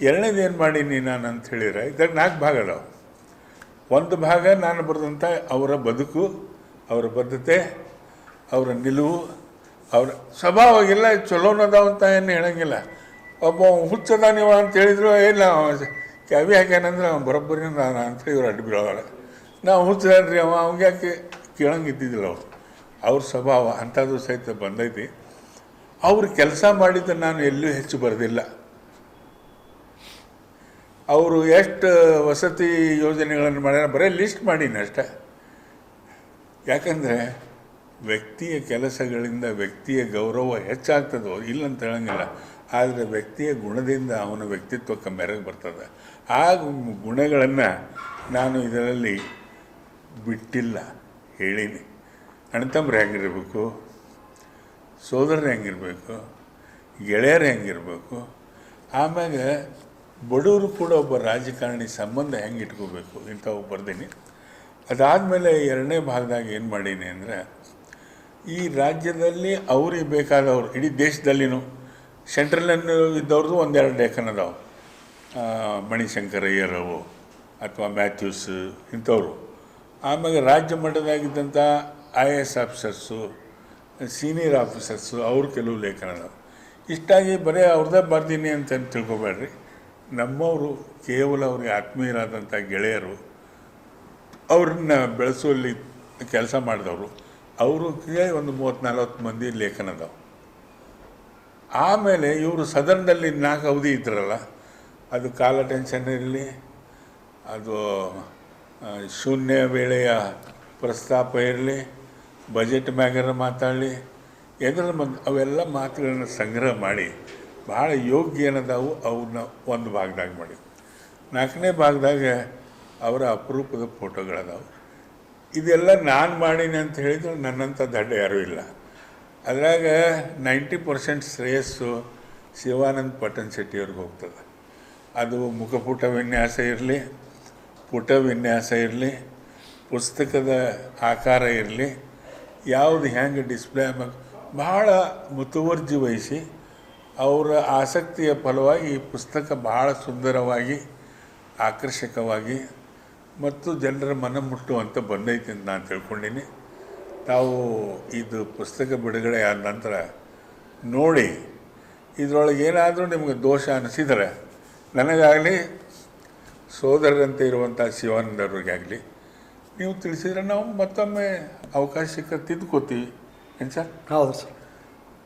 ಎರಡನೇದು ಏನು ಮಾಡೀನಿ ನಾನು ಅಂತ ಹೇಳಿದ್ರೆ ನಾಲ್ಕು ಭಾಗ ಅದಾವೆ. ಒಂದು ಭಾಗ ನಾನು ಬರೆದಂಥ ಅವರ ಬದುಕು, ಅವರ ಬದ್ಧತೆ, ಅವರ ನಿಲುವು, ಅವರ ಸ್ವಭಾವ ಎಲ್ಲ ಚಲೋನದಾವ ಅಂತ ಏನು ಹೇಳಂಗಿಲ್ಲ. ಒಬ್ಬ ಹುಚ್ಚದ ನೀವು ಅಂತ ಹೇಳಿದ್ರು ಇಲ್ಲ ಕ್ಯಾವಿ ಹಾಕ್ಯಾನಂದ್ರೆ ಅವ್ನು ಬರೋಬ್ಬರಿ ನಾನು ಅಂತೇಳಿ ಇವ್ರು ಅಡ್ಡಿ ಬೀಳೋಲ್ಲ ನಾವು ಹುಚ್ಚದ್ರಿ ಅವ ಅವ್ಗೆ ಯಾಕೆ ಕೇಳಂಗಿದ್ದಿದ್ದಿಲ್ಲ ಅವ್ರು. ಅವ್ರ ಸ್ವಭಾವ ಅಂಥದ್ದು ಸಹಿತ ಬಂದೈತಿ. ಅವ್ರು ಕೆಲಸ ಮಾಡಿದ್ದು ನಾನು ಎಲ್ಲೂ ಹೆಚ್ಚು ಬರೆದಿಲ್ಲ. ಅವರು ಎಷ್ಟು ವಸತಿ ಯೋಜನೆಗಳನ್ನು ಮಾಡ್ಯಾರ ಬರೀ ಲಿಸ್ಟ್ ಮಾಡೀನಿ ಅಷ್ಟೇ. ಯಾಕಂದರೆ ವ್ಯಕ್ತಿಯ ಕೆಲಸಗಳಿಂದ ವ್ಯಕ್ತಿಯ ಗೌರವ ಹೆಚ್ಚಾಗ್ತದೋ ಇಲ್ಲ ಅಂತ ಹೇಳಂಗಿಲ್ಲ. ಆದರೆ ವ್ಯಕ್ತಿಯ ಗುಣದಿಂದ ಅವನ ವ್ಯಕ್ತಿತ್ವಕ್ಕೆ ಮೆರಗು ಬರ್ತದೆ. ಆ ಗುಣಗಳನ್ನು ನಾನು ಇದರಲ್ಲಿ ಬಿಟ್ಟಿಲ್ಲ, ಹೇಳೀನಿ. ಅಣ್ಣತಮ್ಮರು ಹೆಂಗಿರಬೇಕು, ಸೋದರರು ಹೆಂಗಿರಬೇಕು, ಗೆಳೆಯರು ಹೆಂಗಿರಬೇಕು ಆಮ್ಯಾಗ ಬಡವರು ಕೂಡ ಒಬ್ಬ ರಾಜಕಾರಣಿ ಸಂಬಂಧ ಹೆಂಗೆ ಇಟ್ಕೋಬೇಕು ಇಂಥವು ಬರ್ದೀನಿ. ಅದಾದಮೇಲೆ ಎರಡನೇ ಭಾಗದಾಗ ಏನು ಮಾಡೀನಿ ಅಂದರೆ, ಈ ರಾಜ್ಯದಲ್ಲಿ ಅವ್ರಿಗೆ ಬೇಕಾದವ್ರು, ಇಡೀ ದೇಶದಲ್ಲಿನೂ ಸೆಂಟ್ರಲನ್ನು ಇದ್ದವ್ರದ್ದು ಒಂದೆರಡು ಲೇಖನ ಅದಾವೆ. ಮಣಿಶಂಕರ್ ಅಯ್ಯರವು ಅಥವಾ ಮ್ಯಾಥ್ಯೂಸ್ ಇಂಥವ್ರು. ಆಮೇಲೆ ರಾಜ್ಯ ಮಟ್ಟದಾಗಿದ್ದಂಥ I A S officers, senior officers, ಅವ್ರ ಕೆಲವು ಲೇಖನ ಅದಾವೆ ಇಷ್ಟಾಗಿ ಬರೀ ಅವ್ರದ್ದೇ ಬರ್ದೀನಿ ಅಂತ ತಿಳ್ಕೊಬೇಡ್ರಿ. ನಮ್ಮವರು ಕೇವಲ ಅವ್ರಿಗೆ ಆತ್ಮೀಯರಾದಂಥ ಗೆಳೆಯರು, ಅವ್ರನ್ನ ಬೆಳೆಸುವಲ್ಲಿ ಕೆಲಸ ಮಾಡಿದವರು, ಅವರು ಒಂದು ಮೂವತ್ತು ನಲ್ವತ್ತು ಮಂದಿ ಲೇಖನದವು ಆಮೇಲೆ ಇವರು ಸದನದಲ್ಲಿ ನಾಲ್ಕು ಅವಧಿ ಇದ್ರಲ್ಲ, ಅದು ಕಾಲ ಟೆನ್ಷನ್ ಇರಲಿ, ಅದು ಶೂನ್ಯ ವೇಳೆಯ ಪ್ರಸ್ತಾಪ ಇರಲಿ ಬಜೆಟ್ ಮ್ಯಾಗರ ಮಾತಾಡಲಿ. ಎದ್ರ ಮಂದ್ ಅವೆಲ್ಲ ಮಾತುಗಳನ್ನ ಸಂಗ್ರಹ ಮಾಡಿ, ಭಾಳ ಯೋಗ್ಯ ಏನದಾವು ಅವನ್ನ ಒಂದು ಭಾಗದಾಗ ಮಾಡಿ. ನಾಲ್ಕನೇ ಭಾಗದಾಗ ಅವರ ಅಪರೂಪದ ಫೋಟೋಗಳದಾವು. ಇದೆಲ್ಲ ನಾನು ಮಾಡೀನಿ ಅಂತ ಹೇಳಿದ್ರೆ ನನ್ನಂಥ ದಡ್ಡ ಯಾರೂ ಇಲ್ಲ. ಅದ್ರಾಗ ನೈಂಟಿ ಪರ್ಸೆಂಟ್ ಶ್ರೇಯಸ್ಸು ಶಿವಾನಂದ್ ಪಟ್ಟಣ್ ಶೆಟ್ಟಿಯವ್ರಿಗೆ ಹೋಗ್ತದೆ. ಅದು ಮುಖಪುಟ ವಿನ್ಯಾಸ ಇರಲಿ, ಪುಟ ವಿನ್ಯಾಸ ಇರಲಿ, ಪುಸ್ತಕದ ಆಕಾರ ಇರಲಿ ಯಾವುದು ಹೆಂಗೆ ಡಿಸ್ಪ್ಲೇ ಆಗ ಬಹಳ ಮುತುವರ್ಜಿ ವಹಿಸಿ ಅವರ ಆಸಕ್ತಿಯ ಫಲವಾಗಿ ಈ ಪುಸ್ತಕ ಬಹಳ ಸುಂದರವಾಗಿ, ಆಕರ್ಷಕವಾಗಿ ಮತ್ತು ಜನರ ಮನ ಮುಟ್ಟುವಂತ ಬಂದೈತೆ ಅಂತ ನಾನು ತಿಳ್ಕೊಂಡಿನಿ. ತಾವು ಇದು ಪುಸ್ತಕ ಬಿಡುಗಡೆ ಆದ ನಂತರ ನೋಡಿ, ಇದರೊಳಗೆ ಏನಾದರೂ ನಿಮಗೆ ದೋಷ ಅನಿಸಿದರೆ, ನನಗಾಗಲಿ, ಸೋದರರಂತೆ ಇರುವಂಥ ಶಿವಾನಂದವ್ರಿಗಾಗಲಿ ನೀವು ತಿಳಿಸಿದ್ರೆ ನಾವು ಮತ್ತೊಮ್ಮೆ ಅವಕಾಶ ಸಿಕ್ಕ ತಿದ್ದುಕೋತೀವಿ ಏನು ಸರ್? ಹೌದು ಸರ್.